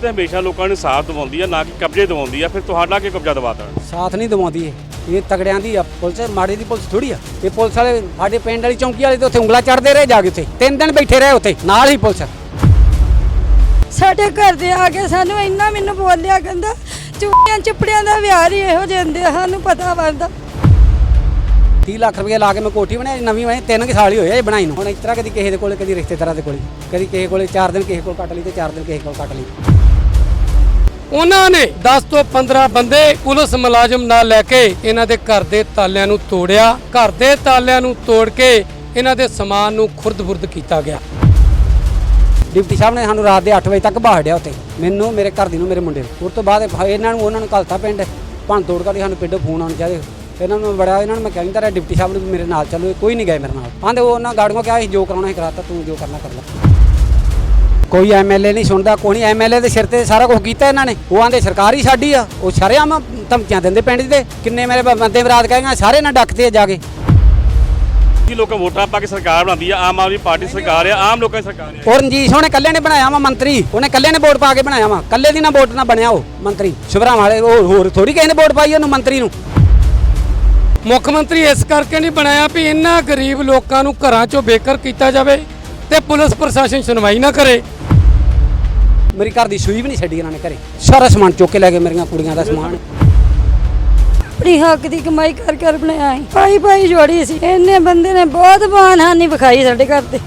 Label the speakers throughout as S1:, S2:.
S1: ਤੇ ਹਮੇਸ਼ਾ ਲੋਕਾਂ ਨੂੰ ਸਾਥ ਦਿਵਾਉਂਦੀ ਆ ਨਾ ਕਿ ਕਬਜ਼ੇ ਦਿਵਾਉਂਦੀ ਆ ਫਿਰ ਤੁਹਾਡਾ ਕਿ ਕਬਜ਼ਾ ਦਵਾਤਾ
S2: ਸਾਥ ਨਹੀਂ ਦਵਾਉਂਦੀ ਇਹ। ਇਹ ਤਗੜਿਆਂ ਦੀ ਆ ਪੁਲਿਸ ਮਾੜੇ ਦੀ ਪੁਲਿਸ ਥੋੜੀ ਆ। ਇਹ ਪੁਲਿਸ ਵਾਲੇ ਸਾਡੇ ਪਿੰਡ ਵਾਲੀ ਚੌਂਕੀ ਵਾਲੇ ਤੇ ਉੱਥੇ ਉਂਗਲਾ ਚੜਦੇ ਰਹੇ ਜਾ ਕੇ ਉੱਥੇ। ਤਿੰਨ ਦਿਨ ਬੈਠੇ ਰਹੇ ਉੱਥੇ ਨਾਲ ਹੀ ਪੁਲਿਸ।
S3: ਸਾਡੇ ਘਰ ਦੇ ਆ ਕੇ ਸਾਨੂੰ ਇੰਨਾ ਮੈਨੂੰ ਬੋਲਿਆ ਕਹਿੰਦਾ ਚੂੜੀਆਂ ਚਿਪੜਿਆਂ ਦਾ ਵਿਆਹ ਹੀ ਇਹੋ ਜਿਹੇ ਹੁੰਦੇ ਆ, ਸਾਨੂੰ ਪਤਾ ਵੰਦਾ
S2: 30 ਲੱਖ ਰੁਪਏ ਲਾ ਕੇ ਮੈਂ ਕੋਠੀ ਬਣਾਈ ਨਵੀਂ ਬਣਾਈ ਤਿੰਨ ਕੁ ਸਾਲ ਹੀ ਹੋਏ ਆ ਇਹ ਬਣਾਈ ਨੂੰ। ਹੁਣ ਇਸ ਤਰ੍ਹਾਂ ਕਦੀ ਕਿਸੇ ਦੇ ਕੋਲੇ ਕਦੀ ਰਿਸ਼ਤੇਦਾਰਾਂ ਦੇ ਕੋਲੇ ਕਦੀ ਕਿਸੇ ਕੋਲੇ 4 ਦਿਨ ਕਿਸੇ ਕੋਲ ਕੱਟ ਲਈ ਤੇ 4 ਦਿਨ ਕਿਸੇ ਕੋਲ ਕੱਟ ਲਈ।
S4: ਉਹਨਾਂ ਨੇ 10 ਤੋਂ 15 ਬੰਦੇ ਪੁਲਿਸ ਮੁਲਾਜ਼ਮ ਨਾਲ ਲੈ ਕੇ ਇਹਨਾਂ ਦੇ ਘਰ ਦੇ ਤਾਲਿਆਂ ਨੂੰ ਤੋੜਿਆ। ਘਰ ਦੇ ਤਾਲਿਆਂ ਨੂੰ ਤੋੜ ਕੇ ਇਹਨਾਂ ਦੇ ਸਮਾਨ ਨੂੰ ਖੁਰਦ-ਬੁਰਦ ਕੀਤਾ ਗਿਆ।
S2: ਡਿਪਟੀ ਸਾਹਿਬ ਨੇ ਸਾਨੂੰ ਰਾਤ ਦੇ 8 ਵਜੇ ਤੱਕ ਬਾਹੜਿਆ ਉੱਥੇ। ਮੈਨੂੰ, ਮੇਰੇ ਘਰ ਦੀ ਨੂੰ, ਮੇਰੇ ਮੁੰਡੇ ਨੂੰ। ਉਸ ਤੋਂ ਬਾਅਦ ਇਹਨਾਂ ਨੂੰ, ਉਹਨਾਂ ਨੂੰ ਘਲਤਾ ਪਿੰਡ। ਭੰਨ ਤੋੜ ਕਰਕੇ ਸਾਨੂੰ ਪਿੰਡੋਂ ਫੋਨ ਆਉਣ ਚਾਹੀਦੇ ਇਹਨਾਂ ਨੂੰ ਬੜਾ, ਇਹਨਾਂ ਨੂੰ ਮੈਂ ਕਹਿੰਦਾ ਰਿਹਾ ਡਿਪਟੀ ਸਾਹਿਬ ਨੂੰ ਮੇਰੇ ਨਾਲ ਚੱਲੋ ਕੋਈ ਨਹੀਂ ਗਏ ਮੇਰੇ ਨਾਲ। ਆਂਦੇ ਉਹ ਉਹਨਾਂ ਗਾੜੀਆਂ ਕਿਹਾ ਸੀ, ਜੋ ਕਰਾਉਣਾ ਸੀ ਕਰਾਤਾ, ਤੂੰ ਜੋ ਕਰਨਾ ਕਰ ਲੈ। ਕੋਈ ਐਮਐਲਏ ਨਹੀਂ ਸੁਣਦਾ ਕੋਈ ਨਹੀਂ ਐਮਐਲਏ ਦੇ ਸਿਰ ਤੇ ਸਾਰਾ ਕੁਝ ਕੀਤਾ ਇਹਨਾਂ ਨੇ। ਉਹ ਆਂਦੇ ਸਰਕਾਰ ਹੀ ਸਾਡੀ ਆ। ਉਹ ਸ਼ਰੇਆਮ ਧਮਕੀਆਂ ਦਿੰਦੇ ਪਿੰਡ ਦੇ। ਕਿੰਨੇ ਮੇਰੇ ਬੰਦੇ ਬਰਾਤ ਕਹੇਗਾ ਸਾਰੇ ਨਾ ਡੱਕਦੇ ਆ ਜਾ ਕੇ।
S1: ਕੀ ਲੋਕਾਂ ਵੋਟਾਂ ਪਾ ਕੇ ਸਰਕਾਰ ਬਣਾਉਂਦੀ ਆ? ਆਮ ਆਦਮੀ ਪਾਰਟੀ ਸਰਕਾਰ ਆ ਆਮ ਲੋਕਾਂ ਦੀ ਸਰਕਾਰ ਆ।
S2: ਔਰ ਰਣਜੀਤ ਉਹਨੇ ਕੱਲੇ ਨੇ ਬਣਾਇਆ ਵਾ ਮੰਤਰੀ। ਉਹਨੇ ਕੱਲੇ ਨੇ ਵੋਟ ਪਾ ਕੇ ਬਣਾਇਆ ਵਾ। ਕੱਲੇ ਦੀ ਨਾ ਵੋਟ ਨਾ ਬਣਿਆ ਉਹ ਮੰਤਰੀ। ਸ਼ੁਭਰਾਮ ਵਾਲੇ ਉਹ ਹੋਰ ਥੋੜੀ ਕਿਸੇ ਨੇ ਵੋਟ ਪਾਈ ਉਹਨੂੰ ਮੰਤਰੀ ਨੂੰ।
S4: ਮੁੱਖ ਮੰਤਰੀ ਇਸ ਕਰਕੇ ਨਹੀਂ ਬਣਾਇਆ ਵੀ ਇਹਨਾਂ ਗਰੀਬ ਲੋਕਾਂ ਨੂੰ ਘਰਾਂ ਚੋਂ ਬੇਕਰ ਕੀਤਾ ਜਾਵੇ ਤੇ ਪੁਲਿਸ ਪ੍ਰਸ਼ਾਸਨ ਸੁਣਵਾਈ ਨਾ ਕਰੇ।
S2: ਮੇਰੀ ਘਰ ਦੀ ਸੂਈ ਵੀ ਨਹੀਂ ਛੱਡੀ ਇਹਨਾਂ ਨੇ ਘਰੇ। ਸਾਰਾ ਸਮਾਨ ਚੁੱਕ ਕੇ ਲੈ ਗਏ ਮੇਰੀਆਂ ਕੁੜੀਆਂ ਦਾ ਸਮਾਨ।
S3: ਆਪਣੀ ਹੱਕ ਦੀ ਕਮਾਈ ਕਰ ਕਰ ਬਣਾਇਆ ਸੀ। ਭਾਈ ਭਾਈ ਜੋੜੀ ਸੀ। ਇੰਨੇ ਬੰਦੇ ਨੇ ਬਹੁਤ ਬਾਨਹਾਨੀ ਵਿਖਾਈ ਸਾਡੇ ਘਰ ਤੇ।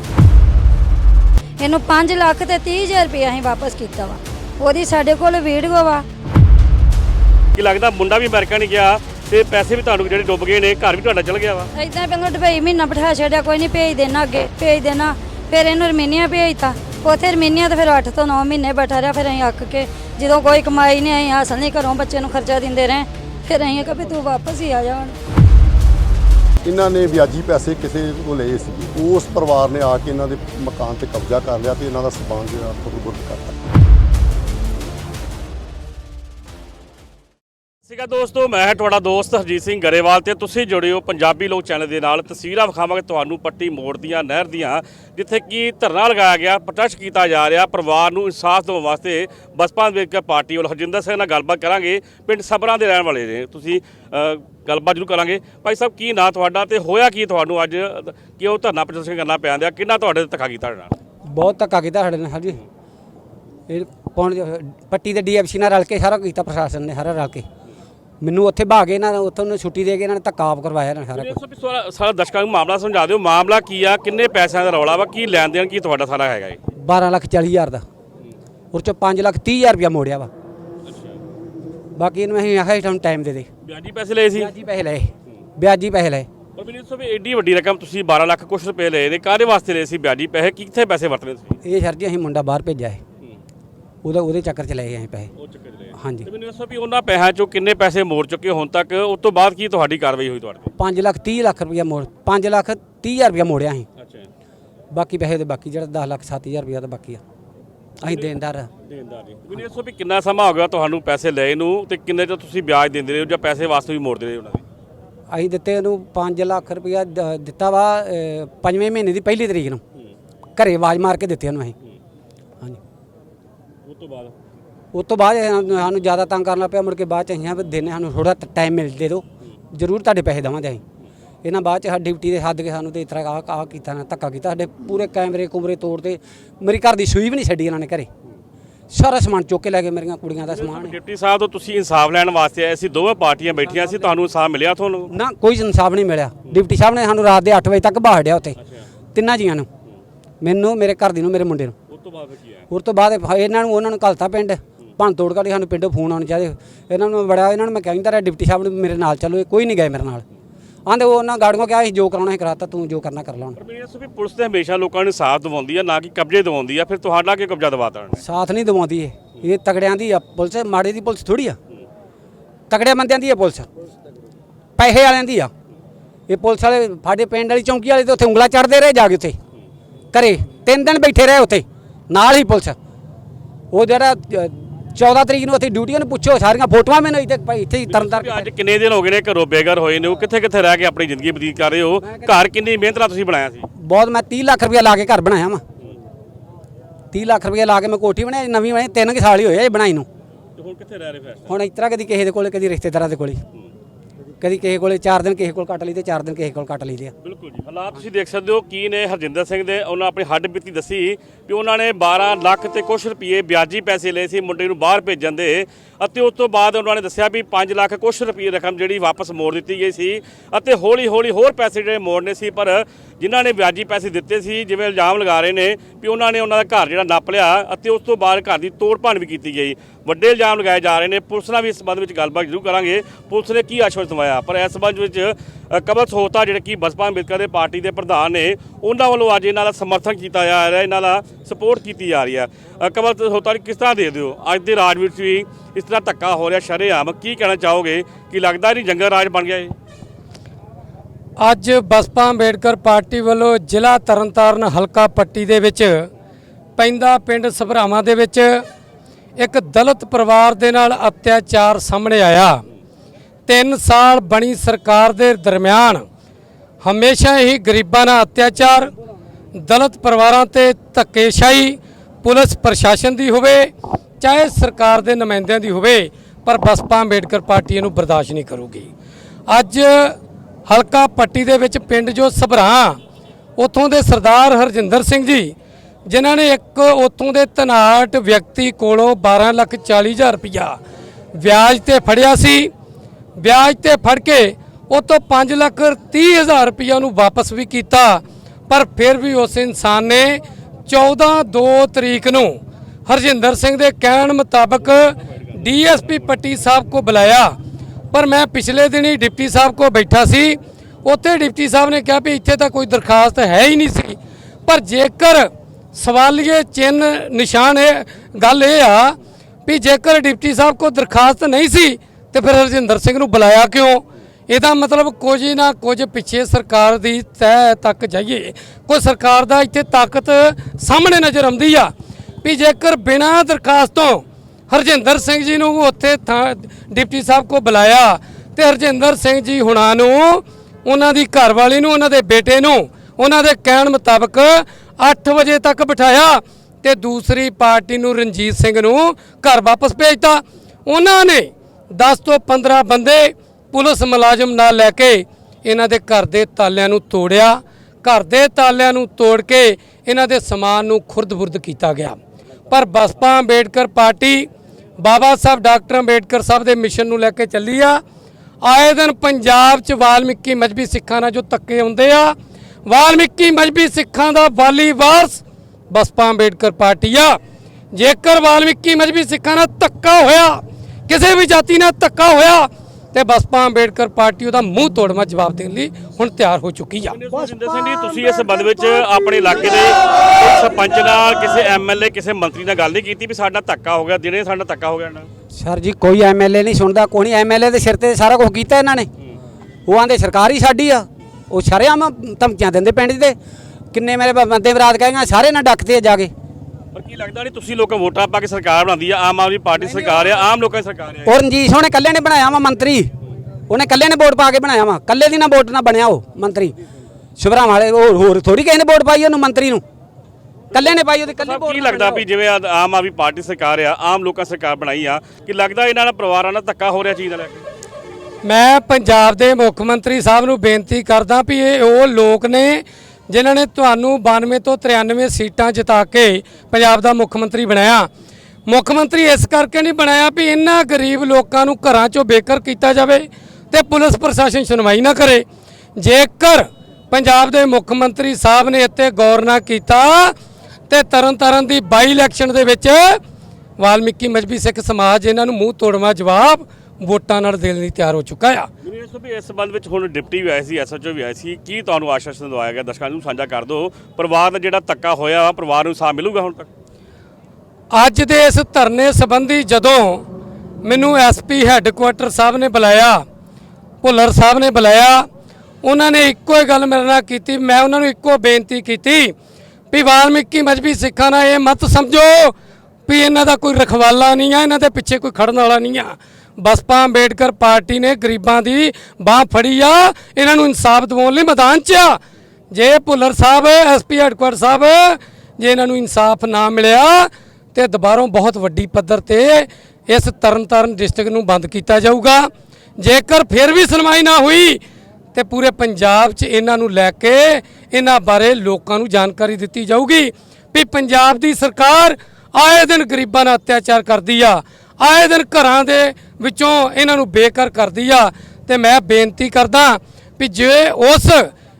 S3: ਇਹਨੂੰ 5 ਲੱਖ ਤੇ 30000 ਰੁਪਏ ਅਸੀਂ ਵਾਪਸ ਕੀਤਾ ਵਾ। ਉਹਦੀ ਸਾਡੇ ਕੋਲ ਵੀਡੀਓ ਵਾ
S1: ਕੀ ਲੱਗਦਾ ਮੁੰਡਾ ਵੀ ਅਮਰੀਕਾ ਨਹੀਂ ਗਿਆ ਤੇ ਪੈਸੇ ਵੀ ਤੁਹਾਨੂੰ ਜਿਹੜੇ ਡੁੱਬ ਗਏ ਨੇ ਘਰ ਵੀ ਤੁਹਾਡਾ ਚਲ ਗਿਆ ਵਾ?
S3: ਇਦਾਂ ਪਹਿਲਾਂ ਦੁਬਈ ਮਹੀਨਾ ਬਿਠਾ ਛੱਡਿਆ ਕੋਈ ਨਹੀਂ ਭੇਜ ਦੇਣਾ ਅੱਗੇ ਭੇਜ ਦੇਣਾ। ਫਿਰ ਇਹਨੂੰ ਰਮੀਨੀਆ ਭੇਜਤਾ ਉੱਥੇ ਰਮੀਨੀਆ ਤੇ ਫਿਰ 8 ਤੋਂ 9 ਮਹੀਨੇ ਬੈਠਾ ਰਿਹਾ, ਫਿਰ ਅਸੀਂ ਅੱਕ ਕੇ ਜਦੋਂ ਕੋਈ ਕਮਾਈ ਨਹੀਂ ਆਈ ਹਾਸਲ ਨਹੀਂ ਘਰੋਂ ਬੱਚੇ ਨੂੰ ਖਰਚਾ ਦਿੰਦੇ ਰਹੇ। ਫਿਰ ਅਸੀਂ ਕਿਹਾ ਵੀ ਤੂੰ ਵਾਪਸ ਹੀ ਆ ਜਾ ਹੁਣ।
S5: ਇਹਨਾਂ ਨੇ ਵਿਆਜੀ ਪੈਸੇ ਕਿਸੇ ਕੋਲ ਲਏ ਸੀ ਉਸ ਪਰਿਵਾਰ ਨੇ ਆ ਕੇ ਇਹਨਾਂ ਦੇ ਮਕਾਨ ਤੇ ਕਬਜ਼ਾ ਕਰ ਲਿਆ ਤੇ ਇਹਨਾਂ ਦਾ ਸਮਾਨ ਜਿਹੜਾ ਖੁਰਦ ਕਰਤਾ।
S1: ਸਿਕਾ ਦੋਸਤੋ, ਮੈਂ ਤੁਹਾਡਾ ਦੋਸਤ ਹਰਜੀਤ ਸਿੰਘ ਗਰੇਵਾਲ ਤੇ ਤੁਸੀਂ ਜੁੜੇ ਹੋ ਪੰਜਾਬੀ ਲੋਕ ਚੈਨਲ ਦੇ ਨਾਲ। ਤਸਵੀਰਾਂ ਵਿਖਾਵਾਂਗੇ ਤੁਹਾਨੂੰ ਪੱਟੀ ਮੋੜ ਦੀਆਂ, ਨਹਿਰ ਦੀਆਂ, ਜਿੱਥੇ ਕਿ ਧਰਨਾ ਲਗਾਇਆ ਗਿਆ ਪ੍ਰੋਟੈਸਟ ਕੀਤਾ ਜਾ ਰਿਹਾ, ਪਰਿਵਾਰ ਨੂੰ ਇਨਸਾਫ ਦਿਵਾਉਣ ਵਾਸਤੇ ਬਸਪਾ ਵੇਖ ਪਾਰਟੀ ਵੱਲੋਂ। ਹਰਜਿੰਦਰ ਸਿੰਘ ਨਾਲ ਗੱਲਬਾਤ ਕਰਾਂਗੇ, ਪਿੰਡ ਸਬਰਾਂ ਦੇ ਰਹਿਣ ਵਾਲੇ ਨੇ। ਤੁਸੀਂ ਗੱਲਬਾਤ ਜ਼ਰੂਰ ਕਰਾਂਗੇ। ਭਾਈ ਸਾਹਿਬ, ਕੀ ਨਾਂ ਤੁਹਾਡਾ ਤੇ ਹੋਇਆ ਕੀ ਤੁਹਾਨੂੰ ਅੱਜ? ਕਿ ਉਹ ਧਰਨਾ ਪ੍ਰਦਰਸ਼ਨ ਕਰਨਾ ਪਿਆ ਦਿਆ ਕਿੰਨਾ ਤੁਹਾਡੇ ਧੱਕਾ ਕੀਤਾ ਤੁਹਾਡੇ ਨਾਲ?
S2: ਬਹੁਤ ਧੱਕਾ ਕੀਤਾ ਸਾਡੇ ਨਾਲ, ਹਾਂਜੀ। ਇਹ ਪੌਣ ਪੱਟੀ ਦੇ ਡੀਐਫਸੀ ਨਾਲ ਰਲ ਕੇ ਸਾਰਾ ਕੀਤਾ, ਪ੍ਰਸ਼ਾਸਨ ਨੇ ਸਾਰਾ ਰਲ ਕੇ। ਮੈਨੂੰ ਉੱਥੇ ਭਾ ਕੇ ਇਹਨਾਂ ਨੇ ਉੱਥੋਂ ਨੂੰ ਛੁੱਟੀ ਦੇ ਕੇ ਇਹਨਾਂ ਨੇ ਧੱਕਾ ਆਪ ਕਰਵਾਇਆ ਇਹਨਾਂ ਨੇ ਸਾਰਾ ਕੁਛ।
S1: ਵੀ ਸਾਰਾ ਸਾਰਾ ਦਰਸ਼ਕਾਂ ਨੂੰ ਮਾਮਲਾ ਸਮਝਾ ਦਿਓ। ਮਾਮਲਾ ਕੀ ਆ? ਕਿੰਨੇ ਪੈਸਿਆਂ ਦਾ ਰੌਲਾ ਵਾ? ਕੀ ਲੈਣ ਦੇਣ ਕੀ ਤੁਹਾਡਾ ਸਾਰਾ ਹੈਗਾ ਇਹ?
S2: 12 ਲੱਖ 40 ਹਜ਼ਾਰ ਦਾ। ਉਹ ਚੋਂ 5 ਲੱਖ 30 ਹਜ਼ਾਰ ਰੁਪਇਆ ਮੋੜਿਆ ਵਾ। ਬਾਕੀ ਇਹਨੂੰ ਅਸੀਂ ਆਖਿਆ ਸੀ ਤੁਹਾਨੂੰ ਟਾਈਮ ਦੇ ਦੇ।
S1: ਵਿਆਜੀ ਪੈਸੇ ਲਏ ਸੀ?
S2: ਵਿਆਜੀ ਪੈਸੇ ਲਏ। ਵਿਆਜੀ ਪੈਸੇ ਲਏ।
S1: ਪਰ ਮੈਨੂੰ ਦੱਸੋ ਵੀ ਐਡੀ ਵੱਡੀ ਰਕਮ ਤੁਸੀਂ 12 ਲੱਖ ਕੁਛ ਰੁਪਏ ਲਏ ਨੇ। ਕਾਹਦੇ ਵਾਸਤੇ ਲਏ ਸੀ ਵਿਆਜੀ ਪੈਸੇ? ਕਿੱਥੇ ਪੈਸੇ ਵਰਤਨੇ ਸੀ
S2: ਇਹ ਸਰ ਜੀ ਅਸੀਂ ਮੁੰਡਾ ਬਾਹਰ ਭੇਜਿਆ ਹੈ ਉਹਦਾ ਉਹਦੇ ਚੱਕਰ ਚ ਲਏ ਅਸੀਂ ਪੈਸੇ।
S1: ਉਹ ਚੱਕਰ ਲਏ
S2: ਹਾਂਜੀ।
S1: ਤੇ ਮੈਨੂੰ ਦੱਸੋ ਵੀ ਉਹਨਾਂ ਪੈਸਿਆਂ ਚੋਂ ਕਿੰਨੇ ਪੈਸੇ ਮੋੜ ਚੁੱਕੇ ਹੁਣ ਤੱਕ? ਉਸ ਤੋਂ ਬਾਅਦ ਕੀ ਤੁਹਾਡੀ ਕਾਰਵਾਈ ਹੋਈ ਤੁਹਾਡੇ
S2: 5 ਲੱਖ 30 ਲੱਖ ਰੁਪਇਆ ਮੋੜ 5 ਲੱਖ 30 ਹਜ਼ਾਰ ਰੁਪਇਆ ਮੋੜਿਆ ਅਸੀਂ।
S1: ਤੇ ਅੱਛਾ
S2: ਬਾਕੀ ਪੈਸੇ ਦੇ ਬਾਕੀ ਜਿਹੜਾ 10 ਲੱਖ 7000 ਰੁਪਇਆ ਤਾਂ ਬਾਕੀ ਆ। ਅਸੀਂ ਦੇਣਦਾਰ ਆ।
S1: ਦੇਣਦਾਰ ਜੀ। ਮੈਨੂੰ ਦੱਸੋ ਵੀ ਕਿੰਨਾ ਸਮਾਂ ਹੋ ਗਿਆ ਤੁਹਾਨੂੰ ਪੈਸੇ ਲਏ ਨੂੰ ਤੇ ਕਿੰਨੇ ਚ ਤੁਸੀਂ ਵਿਆਜ ਦਿੰਦੇ ਰਹੇ ਹੋ ਜਾਂ ਪੈਸੇ ਵਾਸਤੇ ਵੀ ਮੋੜਦੇ ਰਹੇ ਉਹਨਾਂ ਦੇ?
S2: ਅਸੀਂ ਦਿੱਤੇ ਉਹਨੂੰ 5 ਲੱਖ ਰੁਪਇਆ ਦ- ਦਿੱਤਾ ਵਾ ਅਹ, ਪੰਜਵੇਂ ਮਹੀਨੇ ਦੀ ਪਹਿਲੀ ਤਰੀਕ ਨੂੰ। ਘਰੇ ਆਵਾਜ਼ ਮਾਰ ਕੇ ਦਿੱਤੇ ਉਹਨੂੰ ਅਸੀਂ।
S1: ਤੋਂ ਬਾਅਦ?
S2: ਉਸ ਤੋਂ ਬਾਅਦ ਸਾਨੂੰ ਸਾਨੂੰ ਜ਼ਿਆਦਾ ਤੰਗ ਕਰਨਾ ਪਿਆ ਮੁੜ ਕੇ ਬਾਅਦ ਚ ਅਸੀਂ ਆ ਵੀ ਦੇਣੇ ਸਾਨੂੰ ਥੋੜਾ ਟਾਈਮ ਮਿਲ ਦੇ ਦਿਓ। ਜ਼ਰੂਰ ਤੁਹਾਡੇ ਪੈਸੇ ਦੇਵਾਂਗੇ ਅਸੀਂ। ਇਹਨਾਂ ਬਾਅਦ ਚ ਸਾਡੀ ਡਿਊਟੀ ਦੇ ਹੱਦ ਕੇ ਸਾਨੂੰ ਤੇ ਇਸ ਤਰ੍ਹਾਂ ਆਹ ਆਹ ਕੀਤਾ ਨਾ ਧੱਕਾ ਕੀਤਾ। ਸਾਡੇ ਪੂਰੇ ਕੈਮਰੇ ਕੁਮਰੇ ਤੋੜਦੇ ਮੇਰੀ ਘਰ ਦੀ ਸੂਈ ਵੀ ਨਹੀਂ ਛੱਡੀ ਇਹਨਾਂ ਨੇ ਘਰੇ। ਸਾਰਾ ਸਮਾਨ ਚੁੱਕ ਕੇ ਲੈ ਗਏ ਮੇਰੀਆਂ ਕੁੜੀਆਂ ਦਾ ਸਮਾਨ।
S1: ਡਿਪਟੀ ਸਾਹਿਬ ਤੋਂ ਤੁਸੀਂ ਇਨਸਾਫ ਲੈਣ ਵਾਸਤੇ ਆਏ ਸੀ ਦੋਵੇਂ ਪਾਰਟੀਆਂ ਬੈਠੀਆਂ ਸੀ ਤੁਹਾਨੂੰ ਇਨਸਾਫ ਮਿਲਿਆ ਤੁਹਾਨੂੰ?
S2: ਨਾ ਕੋਈ ਇਨਸਾਫ ਨਹੀਂ ਮਿਲਿਆ। ਡਿਪਟੀ ਸਾਹਿਬ ਨੇ ਸਾਨੂੰ ਰਾਤ ਦੇ 8 ਵਜੇ ਤੱਕ ਬਾਹੜਿਆ ਉੱਥੇ। ਤਿੰਨਾਂ ਜੀਆਂ ਨੂੰ। ਮੈਨੂੰ ਮੇਰੇ ਘਰ ਦੀ ਨੂੰ ਮੇਰੇ ਮੁੰਡੇ ਨੂੰ।
S1: ਤੋਂ ਬਾਅਦ ਕੀ ਹੈ
S2: ਉਸ ਤੋਂ ਬਾਅਦ ਇਹਨਾਂ ਨੂੰ ਉਹਨਾਂ ਨੂੰ ਘਲਤਾ ਪਿੰਡ। ਭੰਨ ਤੋੜ ਕਰਕੇ ਸਾਨੂੰ ਪਿੰਡੋਂ ਫੋਨ ਆਉਣ ਚਾਹੀਦੇ ਇਹਨਾਂ ਨੂੰ ਬੜਾ ਇਹਨਾਂ ਨੂੰ ਮੈਂ ਕਹਿੰਦਾ ਰਿਹਾ ਡਿਪਟੀ ਸਾਹਿਬ ਨੂੰ ਮੇਰੇ ਨਾਲ ਚੱਲੋ ਇਹ ਕੋਈ ਨਹੀਂ ਗਏ ਮੇਰੇ ਨਾਲ। ਆਂਦੇ ਉਹ ਉਹਨਾਂ ਗਾੜੀਆਂ ਕਿਹਾ ਸੀ ਜੋ ਕਰਾਉਣਾ ਸੀ ਕਰਾਤਾ ਤੂੰ ਜੋ ਕਰਨਾ ਕਰ ਲਾ ਹੁਣ
S1: ਪਰ ਦੱਸੋ ਵੀ ਪੁਲਿਸ ਤੇ ਹਮੇਸ਼ਾ ਲੋਕਾਂ ਨੂੰ ਸਾਥ ਦਿਵਾਉਂਦੀ ਆ ਨਾ ਕਿ ਕਬਜ਼ੇ ਦਿਵਾਉਂਦੀ ਆ ਫਿਰ ਤੁਹਾਡਾ ਕਿ ਕਬਜ਼ਾ ਦਵਾਤਾ ਉਹਨੇ
S2: ਸਾਥ ਨਹੀਂ ਦਵਾਉਂਦੀ ਇਹ। ਇਹ ਤਗੜਿਆਂ ਦੀ ਆ ਪੁਲਿਸ ਮਾੜੇ ਦੀ ਪੁਲਿਸ ਥੋੜੀ ਆ। ਤਗੜੇ ਬੰਦਿਆਂ ਦੀ ਆ ਪੁਲਿਸ। ਪੈਸੇ ਵਾਲਿਆਂ ਦੀ ਆ। ਇਹ ਪੁਲਿਸ ਵਾਲੇ ਸਾਡੇ ਪਿੰਡ ਵਾਲੀ ਚੌਂਕੀ ਵਾਲੇ ਤੇ ਉੱਥੇ ਉਂਗਲਾ ਚੜਦੇ ਰਹੇ ਜਾ ਕੇ ਉੱਥੇ। ਘਰੇ ਤਿੰਨ ਦਿਨ ਬੈਠੇ ਰਹੇ ਉੱਥੇ। ਨਾਲ ਹੀ ਪੁਲਿਸ। ਉਹ ਜਿਹੜਾ ਅ, 14 ਤਰੀਕ ਨੂੰ ਉੱਥੇ ਡਿਊਟੀਆਂ ਨੂੰ ਪੁੱਛੋ ਸਾਰੀਆਂ ਫੋਟੋਆਂ ਮੈਨੂੰ ਇੱਥੇ ਭਾਈ ਇੱਥੇ ਹੀ ਤਰਨ
S1: ਵੀ ਅੱਜ ਕਿੰਨੇ ਦਿਨ ਹੋ ਗਏ ਨੇ ਘਰੋਂ ਬੇਘਰ ਹੋਏ ਨੇ ਉਹ ਕਿੱਥੇ ਕਿੱਥੇ ਰਹਿ ਕੇ ਆਪਣੀ ਜ਼ਿੰਦਗੀ ਬਤੀਤ ਕਰ ਰਹੇ ਹੋ? ਘਰ ਕਿੰਨੀ ਮਿਹਨਤ ਨਾਲ ਤੁਸੀਂ ਬਣਾਇਆ ਸੀ?
S2: ਬਹੁਤ ਮੈਂ 30 ਲੱਖ ਰੁਪਇਆ ਲਾ ਕੇ ਘਰ ਬਣਾਇਆ ਵਾ। 30 ਲੱਖ ਰੁਪਏ ਲਾ ਕੇ ਮੈਂ ਕੋਠੀ ਬਣਾਈ ਨਵੀਂ ਬਣਾਈ ਤਿੰਨ ਕੁ ਸਾਲ ਹੀ ਹੋਏ ਇਹ ਬਣਾਈ ਨੂੰ।
S1: ਹੁਣ ਕਿੱਥੇ ਰਹਿ ਰਹੇ ਫਿਰ?
S2: ਹੁਣ ਇਸ ਤਰ੍ਹਾਂ ਕਦੀ ਕਿਸੇ ਦੇ ਕੋਲੇ ਕਦੀ ਰਿਸ਼ਤੇਦਾਰਾਂ ਦੇ ਕੋਲੇ ਕਦੀ ਕਿਸੇ ਕੋਲੇ 4 ਦਿਨ ਕਿਸੇ ਕੋਲ ਕੱਟ ਲਈ ਤੇ 4 ਦਿਨ ਕਿਸੇ ਕੋਲ ਕੱਟ ਲਈ ਦੇ ਆ
S1: ਬਿਲਕੁਲ ਜੀ। ਹਾਲਾਤ ਤੁਸੀਂ ਦੇਖ ਸਕਦੇ ਹੋ ਕੀ ਨੇ ਹਰਜਿੰਦਰ ਸਿੰਘ ਦੇ। ਉਹਨਾਂ ਆਪਣੀ ਹੱਡ ਬੀਤੀ ਦੱਸੀ ਵੀ ਉਹਨਾਂ ਨੇ 12 ਲੱਖ ਤੇ ਕੁਝ ਰੁਪਏ ਵਿਆਜੀ ਪੈਸੇ ਲਏ ਸੀ। ਮੁੰਡੇ ਨੂੰ ਬਾਹਰ ਭੇਜਣ ਦੇ ਅਤੇ ਉਸ ਤੋਂ ਬਾਅਦ ਉਹਨਾਂ ਨੇ ਦੱਸਿਆ ਵੀ 5 ਲੱਖ ਕੁਛ ਰੁਪਏ ਰਕਮ ਜਿਹੜੀ ਵਾਪਸ ਮੋੜ ਦਿੱਤੀ ਗਈ ਸੀ ਅਤੇ ਹੌਲੀ ਹੌਲੀ ਹੋਰ ਪੈਸੇ ਜਿਹੜੇ ਮੋੜਨੇ ਸੀ ਪਰ ਜਿਨ੍ਹਾਂ ਨੇ ਵਿਆਜੀ ਪੈਸੇ ਦਿੱਤੇ ਸੀ ਜਿਵੇਂ ਇਲਜ਼ਾਮ ਲਗਾ ਰਹੇ ਨੇ ਵੀ ਉਹਨਾਂ ਨੇ ਉਹਨਾਂ ਦਾ ਘਰ ਜਿਹੜਾ ਨੱਪ ਲਿਆ ਅਤੇ ਉਸ ਤੋਂ ਬਾਅਦ ਘਰ ਦੀ ਤੋੜ ਭੰਨ ਵੀ ਕੀਤੀ ਗਈ। ਵੱਡੇ ਇਲਜ਼ਾਮ ਲਗਾਏ ਜਾ ਰਹੇ ਨੇ ਪੁਲਿਸ ਨਾਲ ਵੀ ਇਸ ਸੰਬੰਧ ਵਿੱਚ ਗੱਲਬਾਤ ਜ਼ਰੂਰ ਕਰਾਂਗੇ। ਪੁਲਿਸ ਨੇ ਕੀ ਆਸ਼ਵਾਸਨ ਦਵਾਇਆ? ਪਰ ਇਸ ਸੰਬੰਧ ਵਿੱਚ ਅ, ਕਮਲ ਸੋਹਤਾ ਜਿਹੜੇ ਕਿ ਬਸਪਾ ਅੰਬੇਦਕਰ ਦੇ ਪਾਰਟੀ ਦੇ ਪ੍ਰਧਾਨ ਨੇ ਉਹਨਾਂ ਵੱਲੋਂ ਅੱਜ ਇਹਨਾਂ ਦਾ ਸਮਰਥਨ ਕੀਤਾ ਜਾ ਰਿਹਾ ਇਹਨਾਂ ਦਾ ਸਪੋਰਟ ਕੀਤੀ ਜਾ ਰਹੀ ਹੈ। ਅ, ਕਮਲ ਸੋਹਤਾ ਕਿਸ ਤਰ੍ਹਾਂ ਦੇ ਦਿਓ ਅੱਜ ਦੇ ਰਾਜ ਵਿੱਚ ਵੀ ਇਸ ਤਰ੍ਹਾਂ ਧੱਕਾ ਹੋ ਰਿਹਾ, ਸ਼ਰੇਆਮ। ਕੀ ਕਹਿਣਾ ਚਾਹੋਗੇ? ਕਿ ਲੱਗਦਾ ਨਹੀਂ ਜੰਗਲ ਰਾਜ ਬਣ ਗਿਆ ਇਹ?
S4: ਅੱਜ ਬਸਪਾ ਅੰਬੇਡਕਰ ਪਾਰਟੀ ਵੱਲੋਂ ਜ਼ਿਲ੍ਹਾ ਤਰਨਤਾਰਨ ਹਲਕਾ ਪੱਟੀ ਦੇ ਵਿੱਚ ਪੈਂਦਾ ਪਿੰਡ ਸਭਰਾਵਾਂ ਦੇ ਵਿੱਚ ਇੱਕ ਦਲਿਤ ਪਰਿਵਾਰ ਦੇ ਨਾਲ ਅਤਿਆਚਾਰ ਸਾਹਮਣੇ ਆਇਆ। 3 ਸਾਲ ਬਣੀ ਸਰਕਾਰ ਦੇ ਦਰਮਿਆਨ ਹਮੇਸ਼ਾ ਹੀ ਗਰੀਬਾਂ ਨਾਲ ਅਤਿਆਚਾਰ, ਦਲਿਤ ਪਰਿਵਾਰਾਂ ਤੇ ਧੱਕੇਸ਼ਾਹੀ, ਪੁਲਿਸ ਪ੍ਰਸ਼ਾਸਨ ਦੀ ਹੋਵੇ ਚਾਹੇ ਸਰਕਾਰ ਦੇ ਨੁਮਾਇੰਦਿਆਂ ਦੀ ਹੋਵੇ, ਪਰ ਬਸਪਾ ਅੰਬੇਡਕਰ ਪਾਰਟੀ ਇਹਨੂੰ ਬਰਦਾਸ਼ਤ ਨਹੀਂ ਕਰੂਗੀ। ਅੱਜ ਹਲਕਾ ਪੱਟੀ ਦੇ ਵਿੱਚ ਪਿੰਡ ਜੋ ਸਭਰਾ, ਉੱਥੋਂ ਦੇ ਸਰਦਾਰ ਹਰਜਿੰਦਰ ਸਿੰਘ ਜੀ, ਜਿਨ੍ਹਾਂ ਨੇ ਇੱਕ ਉੱਥੋਂ ਦੇ ਤਨਾਟ ਵਿਅਕਤੀ ਕੋਲੋਂ 12 ਲੱਖ 40 ਹਜ਼ਾਰ ਰੁਪਇਆ ਵਿਆਜ ਤੇ ਫੜਿਆ ਸੀ। ਵਿਆਜ ਤੇ ਫੜ ਕੇ ਉਹ ਤੋਂ 5 ਲੱਖ 30 ਹਜ਼ਾਰ ਰੁਪਇਆ ਉਹਨੂੰ ਵਾਪਸ ਵੀ ਕੀਤਾ, ਪਰ ਫਿਰ ਵੀ ਉਸ ਇਨਸਾਨ ਨੇ 14 2 ਤਰੀਕ ਨੂੰ ਹਰਜਿੰਦਰ ਸਿੰਘ ਦੇ ਕਹਿਣ ਮੁਤਾਬਕ ਡੀਐਸਪੀ ਪੱਟੀ ਸਾਹਿਬ ਕੋ ਬੁਲਾਇਆ, ਪਰ ਮੈਂ ਪਿਛਲੇ ਦਿਨੀ ਡਿਪਟੀ ਸਾਹਿਬ ਕੋ ਬੈਠਾ ਸੀ। ਉੱਥੇ ਡਿਪਟੀ ਸਾਹਿਬ ਨੇ ਕਿਹਾ ਵੀ ਇੱਥੇ ਤਾਂ ਕੋਈ ਦਰਖਾਸਤ ਹੈ ਹੀ ਨਹੀਂ ਸੀ। ਪਰ ਜੇਕਰ ਸਵਾਲੀਏ ਚਿੰਨ ਨਿਸ਼ਾਨ ਇਹ ਗੱਲ ਇਹ ਆ ਵੀ ਜੇਕਰ ਡਿਪਟੀ ਸਾਹਿਬ ਕੋ ਦਰਖਾਸਤ ਨਹੀਂ ਸੀ, ਤੇ ਫਿਰ ਹਰਜਿੰਦਰ ਸਿੰਘ ਨੂੰ ਬੁਲਾਇਆ ਕਿਉਂ? ਇਹਦਾ ਮਤਲਬ ਕੁਝ ਨਾ ਕੁਝ ਪਿੱਛੇ ਸਰਕਾਰ ਦੀ ਤਹਿ ਤੱਕ ਜਾਈਏ। ਕੋਈ ਸਰਕਾਰ ਦਾ ਇੱਥੇ ਤਾਕਤ ਸਾਹਮਣੇ ਨਜ਼ਰ ਆਉਂਦੀ ਆ। ਵੀ ਜੇਕਰ ਬਿਨਾਂ ਦਰਖਾਸਤ ਤੋਂ ਹਰਜਿੰਦਰ ਸਿੰਘ ਜੀ ਨੂੰ ਉੱਥੇ ਥਾਂ- ਡਿਪਟੀ ਸਾਹਿਬ ਕੋ ਬੁਲਾਇਆ ਤੇ ਹਰਜਿੰਦਰ ਸਿੰਘ ਜੀ ਹੁਣਾਂ ਨੂੰ, ਉਹਨਾਂ ਦੀ ਘਰਵਾਲੀ ਨੂੰ, ਉਹਨਾਂ ਦੇ ਬੇਟੇ ਨੂੰ, ਉਹਨਾਂ ਦੇ ਕਹਿਣ ਮੁਤਾਬਕ 8 ਵਜੇ ਤੱਕ ਬਿਠਾਇਆ ਤੇ ਦੂਸਰੀ ਪਾਰਟੀ ਨੂੰ ਰਣਜੀਤ ਸਿੰਘ ਨੂੰ ਘਰ ਵਾਪਸ ਭੇਜਤਾ। ਉਹਨਾਂ ਨੇ 10 ਤੋਂ 15 ਬੰਦੇ ਪੁਲਿਸ ਮੁਲਾਜ਼ਮ ਨਾਲ ਲੈ ਕੇ ਇਹਨਾਂ ਦੇ ਘਰ ਦੇ ਤਾਲਿਆਂ ਨੂੰ ਤੋੜਿਆ। ਘਰ ਦੇ ਤਾਲਿਆਂ ਨੂੰ ਤੋੜ ਕੇ ਇਹਨਾਂ ਦੇ ਸਮਾਨ ਨੂੰ ਖੁਰਦ-ਬੁਰਦ ਕੀਤਾ ਗਿਆ। ਪਰ ਬਸਪਾ ਅੰਬੇਡਕਰ ਪਾਰਟੀ ਬਾਬਾ ਸਾਹਿਬ ਡਾਕਟਰ ਅੰਬੇਡਕਰ ਸਾਹਿਬ ਦੇ ਮਿਸ਼ਨ ਨੂੰ ਲੈ ਕੇ ਚੱਲੀ ਆ। ਆਏ ਦਿਨ ਪੰਜਾਬ 'ਚ ਵਾਲਮੀਕੀ ਮਜਬੀ ਸਿੱਖਾਂ ਨਾਲ ਜੋ ਧੱਕੇ ਹੁੰਦੇ ਆ, ਵਾਲਮੀਕੀ ਮਜਬੀ ਸਿੱਖਾਂ ਦਾ ਵਾਲੀ ਵਾਰਸ ਬਸਪਾ ਅੰਬੇਡਕਰ ਪਾਰਟੀ ਆ। ਜੇਕਰ ਵਾਲਮੀਕੀ ਮਜਬੀ ਸਿੱਖਾਂ ਨਾਲ ਧੱਕਾ ਹੋਇਆ, ਕਿਸੇ ਵੀ ਜਾਤੀ ਨਾਲ ਧੱਕਾ ਹੋਇਆ ਤੇ ਬਸਪਾ ਅੰਬੇਡਕਰ ਪਾਰਟੀ ਉਹਦਾ ਮੂੰਹ ਤੋੜਵਾ ਜਵਾਬ ਦੇਣ ਲਈ ਹੁਣ ਤਿਆਰ ਹੋ ਚੁੱਕੀ ਆ।
S1: ਸੁਖਜਿੰਦਰ ਸਿੰਘ ਜੀ ਤੁਸੀਂ ਇਸ ਸੰਬੰਧ ਵਿੱਚ ਆਪਣੇ ਇਲਾਕੇ ਦੇ ਸਰਪੰਚ ਨਾਲ ਕਿਸੇ ਐਮਐਲਏ ਕਿਸੇ ਮੰਤਰੀ ਨਾਲ ਗੱਲ ਨਹੀਂ ਕੀਤੀ ਵੀ ਸਾਡਾ ਧੱਕਾ ਹੋ ਗਿਆ ਦਿਨੇ ਸਾਡਾ ਧੱਕਾ ਹੋ ਗਿਆ ਨਾ।
S2: ਸਰ ਜੀ ਕੋਈ ਐਮਐਲਏ ਨਹੀਂ ਸੁਣਦਾ ਕੋਈ ਨਹੀਂ। ਐਮਐਲਏ ਦੇ ਸਿਰ ਤੇ ਸਾਰਾ ਕੁਝ ਕੀਤਾ ਇਹਨਾਂ ਨੇ। ਉਹ ਆਂਦੇ ਸਰਕਾਰ ਹੀ ਸਾਡੀ ਆ। ਉਹ ਸ਼ਰੇਆਮ ਧਮਕੀਆਂ ਦਿੰਦੇ ਪਿੰਡ ਦੇ ਕਿੰਨੇ ਮੇਰੇ ਬੰਦੇ ਬਰਾਤ ਕਹੇਗਾ ਸਾਰੇ ਨਾ ਡੱਕਦੇ ਆ ਜਾ ਕੇ।
S1: ਪਰ ਕੀ ਲੱਗਦਾ ਨਹੀਂ ਤੁਸੀਂ ਲੋਕਾਂ ਵੋਟਾਂ ਪਾ ਕੇ ਸਰਕਾਰ ਬਣਾਉਂਦੀ ਆ? ਆਮ ਆਦਮੀ ਪਾਰਟੀ ਸਰਕਾਰ ਆ ਆਮ ਲੋਕਾਂ ਦੀ ਸਰਕਾਰ ਆ।
S2: ਔਰ ਰਣਜੀਤ ਸਿੰਘ ਨੇ ਕੱਲੇ ਨੇ ਬਣਾਇਆ ਵਾ ਮੰਤਰੀ। ਉਹਨੇ ਕੱਲੇ ਨੇ ਵੋਟ ਪਾ ਕੇ ਬਣਾਇਆ ਵਾ। ਕੱਲੇ ਦੀ ਨਾ ਵੋਟ ਨਾ ਬਣਿਆ ਉਹ ਮੰਤਰੀ। ਸ਼ਿਵਰਾਮ ਵਾਲੇ ਹੋਰ ਹੋਰ ਥੋੜੀ ਕਿਸੇ ਨੇ ਵੋਟ ਪਾਈ ਉਹਨੂੰ ਮੰਤਰੀ ਨੂੰ। ਕੱਲੇ ਨੇ ਪਾਈ ਉਹਦੇ ਕੱਲੇ
S1: ਕੀ ਲੱਗਦਾ ਵੀ ਜਿਵੇਂ ਆ- ਆਮ ਆਦਮੀ ਪਾਰਟੀ ਸਰਕਾਰ ਆ ਆਮ ਲੋਕਾਂ ਸਰਕਾਰ ਬਣਾਈ ਆ ਕਿ ਲੱਗਦਾ ਇਹਨਾਂ ਨਾਲ ਪਰਿਵਾਰਾਂ ਨਾਲ ਧੱਕਾ ਹੋ ਰਿਹਾ ਚੀਜ਼ ਦਾ ਲੈ ਕੇ?
S4: ਮੈਂ ਪੰਜਾਬ ਦੇ ਮੁੱਖ ਮੰਤਰੀ ਸਾਹਿਬ ਨੂੰ ਬੇਨਤੀ ਕਰਦਾ ਵੀ ਇਹ ਉਹ ਲੋਕ ਨੇ ਜਿਨ੍ਹਾਂ ਨੇ ਤੁਹਾਨੂੰ 92 ਤੋਂ 93 ਸੀਟਾਂ ਜਿਤਾ ਕੇ ਪੰਜਾਬ ਦਾ ਮੁੱਖ ਮੰਤਰੀ ਬਣਾਇਆ। ਮੁੱਖ ਮੰਤਰੀ ਇਸ ਕਰਕੇ ਨਹੀਂ ਬਣਾਇਆ ਵੀ ਇਹਨਾਂ ਗਰੀਬ ਲੋਕਾਂ ਨੂੰ ਘਰਾਂ ਚੋਂ ਬੇਕਰ ਕੀਤਾ ਜਾਵੇ ਤੇ ਪੁਲਿਸ ਪ੍ਰਸ਼ਾਸਨ ਸੁਣਵਾਈ ਨਾ ਕਰੇ। ਜੇਕਰ ਪੰਜਾਬ ਦੇ ਮੁੱਖ ਮੰਤਰੀ ਸਾਹਿਬ ਨੇ ਇੱਥੇ ਗੌਰ ਨਾ ਕੀਤਾ ਤੇ ਤਰਨਤਾਰਨ ਦੀ ਬਾਈ ਇਲੈਕਸ਼ਨ ਦੇ ਵਿੱਚ ਵਾਲਮੀਕੀ ਮਜਬੀ ਸਿੱਖ ਸਮਾਜ ਇਹਨਾਂ ਨੂੰ ਮੂੰਹ ਤੋੜਵਾ ਜਵਾਬ ਵੋਟਾਂ ਨਾਲ ਦੇਣ ਲਈ ਤਿਆਰ ਹੋ ਚੁੱਕਾ ਆ।
S1: ਮੈਨੂੰ ਇਸ ਵੀ ਇਸ ਸੰਬੰਧ ਵਿੱਚ ਹੁਣ ਡਿਪਟੀ ਵੀ ਆਏ ਸੀ ਐਸਐਚਓ ਵੀ ਆਏ ਸੀ ਕੀ ਤੁਹਾਨੂੰ ਆਸ਼ਵਾਸਨ ਦਵਾਇਆ ਗਿਆ? ਦਰਸ਼ਕਾਂ ਨੂੰ ਸਾਂਝਾ ਕਰ ਦਿਓ। ਪਰਿਵਾਰ ਦਾ ਜਿਹੜਾ ਧੱਕਾ ਹੋਇਆ ਪਰਿਵਾਰ ਨੂੰ ਸਾਹ ਮਿਲੂਗਾ ਹੁਣ ਤੱਕ?
S4: ਅੱਜ ਦੇ ਇਸ ਧਰਨੇ ਸੰਬੰਧੀ ਜਦੋਂ ਮੈਨੂੰ ਐਸਪੀ ਹੈੱਡਕੁਆਟਰ ਸਾਹਿਬ ਨੇ ਬੁਲਾਇਆ ਭੁੱਲਰ ਸਾਹਿਬ ਨੇ ਬੁਲਾਇਆ ਉਹਨਾਂ ਨੇ ਇੱਕੋ ਹੀ ਗੱਲ ਮੇਰੇ ਨਾਲ ਕੀਤੀ ਮੈਂ ਉਹਨਾਂ ਨੂੰ ਇੱਕੋ ਬੇਨਤੀ ਕੀਤੀ ਵੀ ਵਾਲਮੀਕੀ ਮਜਬੀ ਸਿੱਖਾਂ ਨਾਲ ਇਹ ਮਤ ਸਮਝੋ ਵੀ ਇਹਨਾਂ ਦਾ ਕੋਈ ਰਖਵਾਲਾ ਨਹੀਂ ਆ ਇਹਨਾਂ ਦੇ ਪਿੱਛੇ ਕੋਈ ਖੜਨ ਵਾਲਾ ਨਹੀਂ ਆ। ਬਸਪਾ ਅੰਬੇਡਕਰ ਪਾਰਟੀ ਨੇ ਗਰੀਬਾਂ ਦੀ ਬਾਹ ਫੜੀ ਆ, ਇਹਨਾਂ ਨੂੰ ਇਨਸਾਫ ਦਿਵਾਉਣ ਲਈ ਮੈਦਾਨ 'ਚ ਆ। ਜੇ ਭੁੱਲਰ ਸਾਹਿਬ ਐਸਪੀ ਹੈੱਡਕੁਆਟਰ ਸਾਹਿਬ, ਜੇ ਇਹਨਾਂ ਨੂੰ ਇਨਸਾਫ ਨਾ ਮਿਲਿਆ, ਤੇ ਦੁਬਾਰੋਂ ਬਹੁਤ ਵੱਡੀ ਪੱਧਰ ਤੇ ਇਸ ਤਰਨਤਾਰਨ ਡਿਸਟ੍ਰਿਕਟ ਨੂੰ ਬੰਦ ਕੀਤਾ ਜਾਊਗਾ। ਜੇਕਰ ਫਿਰ ਵੀ ਸੁਣਵਾਈ ਨਾ ਹੋਈ, ਤੇ ਪੂਰੇ ਪੰਜਾਬ 'ਚ ਇਹਨਾਂ ਨੂੰ ਲੈ ਕੇ ਇਹਨਾਂ ਬਾਰੇ ਲੋਕਾਂ ਨੂੰ ਜਾਣਕਾਰੀ ਦਿੱਤੀ ਜਾਊਗੀ ਵੀ ਪੰਜਾਬ ਦੀ ਸਰਕਾਰ ਆਏ ਦਿਨ ਗਰੀਬਾਂ ਨਾਲ ਅਤਿਆਚਾਰ ਕਰਦੀ ਆ, ਆਏ ਦਿਨ ਘਰਾਂ ਦੇ ਵਿੱਚੋਂ ਇਹਨਾਂ ਨੂੰ ਬੇਘਰ ਕਰਦੀ ਆ ਤੇ ਮੈਂ ਬੇਨਤੀ ਕਰਦਾ ਵੀ ਜੇ ਉਸ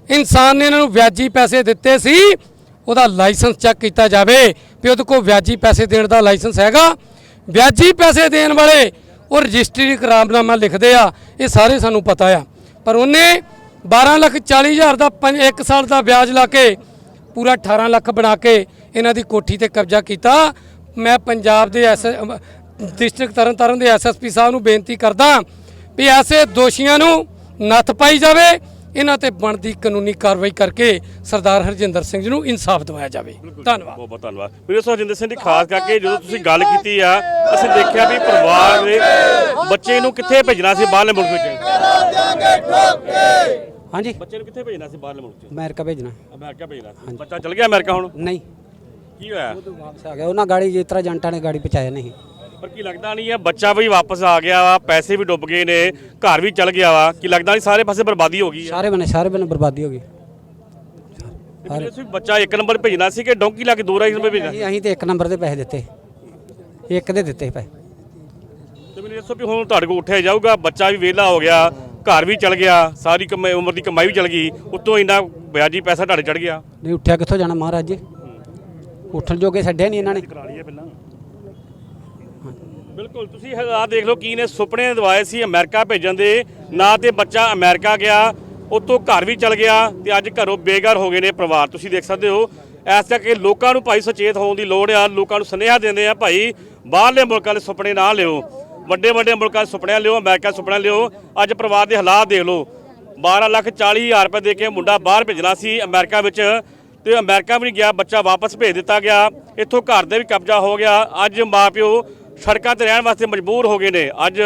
S4: ਇਨਸਾਨ ਨੇ ਇਹਨਾਂ ਨੂੰ ਵਿਆਜੀ ਪੈਸੇ ਦਿੱਤੇ ਸੀ, ਉਹਦਾ ਲਾਇਸੈਂਸ ਚੈੱਕ ਕੀਤਾ ਜਾਵੇ ਵੀ ਉਹਦੇ ਕੋਲ ਵਿਆਜੀ ਪੈਸੇ ਦੇਣ ਦਾ ਲਾਇਸੈਂਸ ਹੈਗਾ। ਵਿਆਜੀ ਪੈਸੇ ਦੇਣ ਵਾਲੇ ਉਹ ਰਜਿਸਟਰੀ ਕਰਾਰਨਾਮਾ ਲਿਖਦੇ ਆ, ਇਹ ਸਾਰੇ ਸਾਨੂੰ ਪਤਾ ਆ। ਪਰ ਉਹਨੇ 12 ਲੱਖ 40 ਹਜ਼ਾਰ ਦਾ 1 ਸਾਲ ਦਾ ਵਿਆਜ ਲਾ ਕੇ ਪੂਰਾ 18 ਲੱਖ ਬਣਾ ਕੇ ਇਹਨਾਂ ਦੀ ਕੋਠੀ ਤੇ ਕਬਜ਼ਾ ਕੀਤਾ। ਮੈਂ ਪੰਜਾਬ ਦੇ ਐਸ ਡਿਸਟ੍ਰਿਕਟ ਤਰਨਤਾਰਨ ਦੇ ਐਸਐਸਪੀ ਸਾਹਿਬ ਨੂੰ ਬੇਨਤੀ ਕਰਦਾ ਵੀ ਐਸੇ ਦੋਸ਼ੀਆਂ ਨੂੰ ਨੱਥ ਪਾਈ ਜਾਵੇ ਇਹਨਾਂ ਤੇ ਬਣਦੀ ਕਾਨੂੰਨੀ ਕਾਰਵਾਈ ਕਰਕੇ ਸਰਦਾਰ ਹਰਜਿੰਦਰ ਸਿੰਘ ਜੀ ਨੂੰ ਇਨਸਾਫ ਦਿਵਾਇਆ ਜਾਵੇ। ਧੰਨਵਾਦ।
S1: ਬਹੁਤ ਬਹੁਤ ਧੰਨਵਾਦ। ਵੀਰੇ ਸੁਖਜਿੰਦਰ ਸਿੰਘ ਜੀ ਖਾਸ ਕਰਕੇ ਜਦੋਂ ਤੁਸੀਂ ਗੱਲ ਕੀਤੀ ਆ ਅਸੀਂ ਦੇਖਿਆ ਵੀ ਪਰਿਵਾਰ ਦੇ ਬੱਚੇ ਨੂੰ ਕਿੱਥੇ ਭੇਜਣਾ ਸੀ ਬਾਹਰਲੇ ਮੁਲਕ ਵਿੱਚ?
S2: ਹਾਂਜੀ।
S1: ਬੱਚੇ ਨੂੰ ਕਿੱਥੇ ਭੇਜਣਾ ਸੀ ਬਾਹਰਲੇ ਮੁਲਕ 'ਚ
S2: ਅਮਰੀਕਾ ਭੇਜਣਾ।
S1: ਅਮਰੀਕਾ ਭੇਜਣਾ ਬੱਚਾ ਚਲ ਗਿਆ ਅਮਰੀਕਾ ਹੁਣ?
S2: ਨਹੀਂ।
S1: ਕੀ ਹੋਇਆ?
S2: ਵਾਪਸ ਆ ਗਿਆ। ਉਹਨਾਂ ਗਾੜੀ ਜਿਸ ਤਰ੍ਹਾਂ ਏਜੰਟਾਂ ਨੇ ਗਾੜੀ ਪਹੁੰਚਾਇਆ ਨਹੀਂ।
S1: ਪਰ ਕੀ ਲੱਗਦਾ ਨਹੀਂ ਹੈ ਬੱਚਾ ਵੀ ਵਾਪਸ ਆ ਗਿਆ ਵਾ ਪੈਸੇ ਵੀ ਡੁੱਬ ਗਏ ਨੇ ਘਰ ਵੀ ਚਲ ਗਿਆ ਵਾ। ਕੀ ਲੱਗਦਾ ਨਹੀਂ ਸਾਰੇ ਪਾਸੇ ਬਰਬਾਦੀ ਹੋ ਗਈ ਆ
S2: ਸਾਰੇ ਬਨੇ ਸਾਰੇ ਬਨੇ ਬਰਬਾਦੀ ਹੋ ਗਈ।
S1: ਫਿਰ ਤੁਸੀਂ ਬੱਚਾ ਇੱਕ ਨੰਬਰ ਭੇਜਣਾ ਸੀ ਕਿ ਡੋਂਕੀ ਲਾ ਕੇ ਦੋ ਰਾਈ ਨੰਬਰ ਭੇਜਣਾ?
S2: ਅਸੀਂ ਅਸੀਂ ਤੇ ਇੱਕ ਨੰਬਰ ਦੇ ਪੈਸੇ ਦਿੱਤੇ। ਇੱਕ ਦੇ ਦਿੱਤੇ ਪੈਸੇ।
S1: ਤੇ ਮੈਨੂੰ ਦੱਸੋ ਵੀ ਹੁਣ ਤੁਹਾਡੇ ਕੋਲ ਉੱਠਿਆ ਜਾਊਗਾ ਬੱਚਾ ਵੀ ਵਿਹਲਾ ਹੋ ਗਿਆ ਘਰ ਵੀ ਚਲ ਗਿਆ ਸਾਰੀ ਕਮਾਈ ਉਮਰ ਦੀ ਕਮਾਈ ਵੀ ਚਲ ਗਈ ਉੱਤੋਂ ਇੰਨਾ ਵਿਆਜੀ ਪੈਸਾ ਤੁਹਾਡੇ ਚੜ ਗਿਆ।
S2: ਨਹੀਂ ਉੱਠਿਆ ਕਿੱਥੋਂ ਜਾਣਾ ਮਹਾਰਾਜ ਜੀ? ਉੱਠਣ ਜੋਗੇ ਛੱਡਿਆ ਨਹੀਂ ਇਹਨਾਂ ਨੇ।
S1: ਕਰਾ ਲਈਏ ਪਹਿਲਾਂ। ਬਿਲਕੁਲ, ਤੁਸੀਂ ਹਾਲਾਤ ਦੇਖ ਲਓ ਕੀ ਨੇ ਸੁਪਨੇ ਦਵਾਏ ਸੀ ਅਮਰੀਕਾ ਭੇਜਣ ਦੇ। ਨਾ ਤੇ ਬੱਚਾ ਅਮਰੀਕਾ ਗਿਆ, ਉਤੋਂ ਘਰ ਵੀ ਚਲ ਗਿਆ ਤੇ ਅੱਜ ਘਰੋਂ ਬੇਘਰ ਹੋ ਗਏ ਨੇ ਪਰਿਵਾਰ। ਤੁਸੀਂ ਦੇਖ ਸਕਦੇ ਹੋ, ਇਸ ਕਰਕੇ ਲੋਕਾਂ ਨੂੰ ਭਾਈ ਸੁਚੇਤ ਹੋਣ ਦੀ ਲੋੜ ਆ, ਲੋਕਾਂ ਨੂੰ ਸੁਨੇਹਾ ਦਿੰਦੇ ਆ ਭਾਈ, ਬਾਹਰਲੇ ਮੁਲਕਾਂ ਦੇ ਸੁਪਨੇ ਨਾ ਲਿਓ। ਵੱਡੇ ਵੱਡੇ ਮੁਲਕਾਂ ਦੇ ਸੁਪਨੇ ਲਿਓ, ਅਮਰੀਕਾ ਦੇ ਲਿਓ। ਅੱਜ ਪਰਿਵਾਰ ਦੇ ਹਾਲਾਤ ਦੇਖ ਲਓ 12 ਲੱਖ 40 ਹਜ਼ਾਰ ਰੁਪਏ ਦੇ ਕੇ ਮੁੰਡਾ ਬਾਹਰ ਭੇਜਣਾ ਸੀ ਅਮਰੀਕਾ ਵਿੱਚ ਤੇ ਅਮਰੀਕਾ ਵੀ ਨਹੀਂ ਗਿਆ, ਬੱਚਾ ਵਾਪਸ ਭੇਜ ਦਿੱਤਾ ਗਿਆ। ਇੱਥੋਂ ਘਰ ਦੇ ਵੀ ਕਬਜ਼ਾ ਹੋ ਗਿਆ। ਅੱਜ ਮਾਪਿਓ ਸੜਕਾਂ ਤੇ ਰਹਿਣ ਵਾਸਤੇ ਮਜਬੂਰ ਹੋ ਗਏ ਨੇ। ਅੱਜ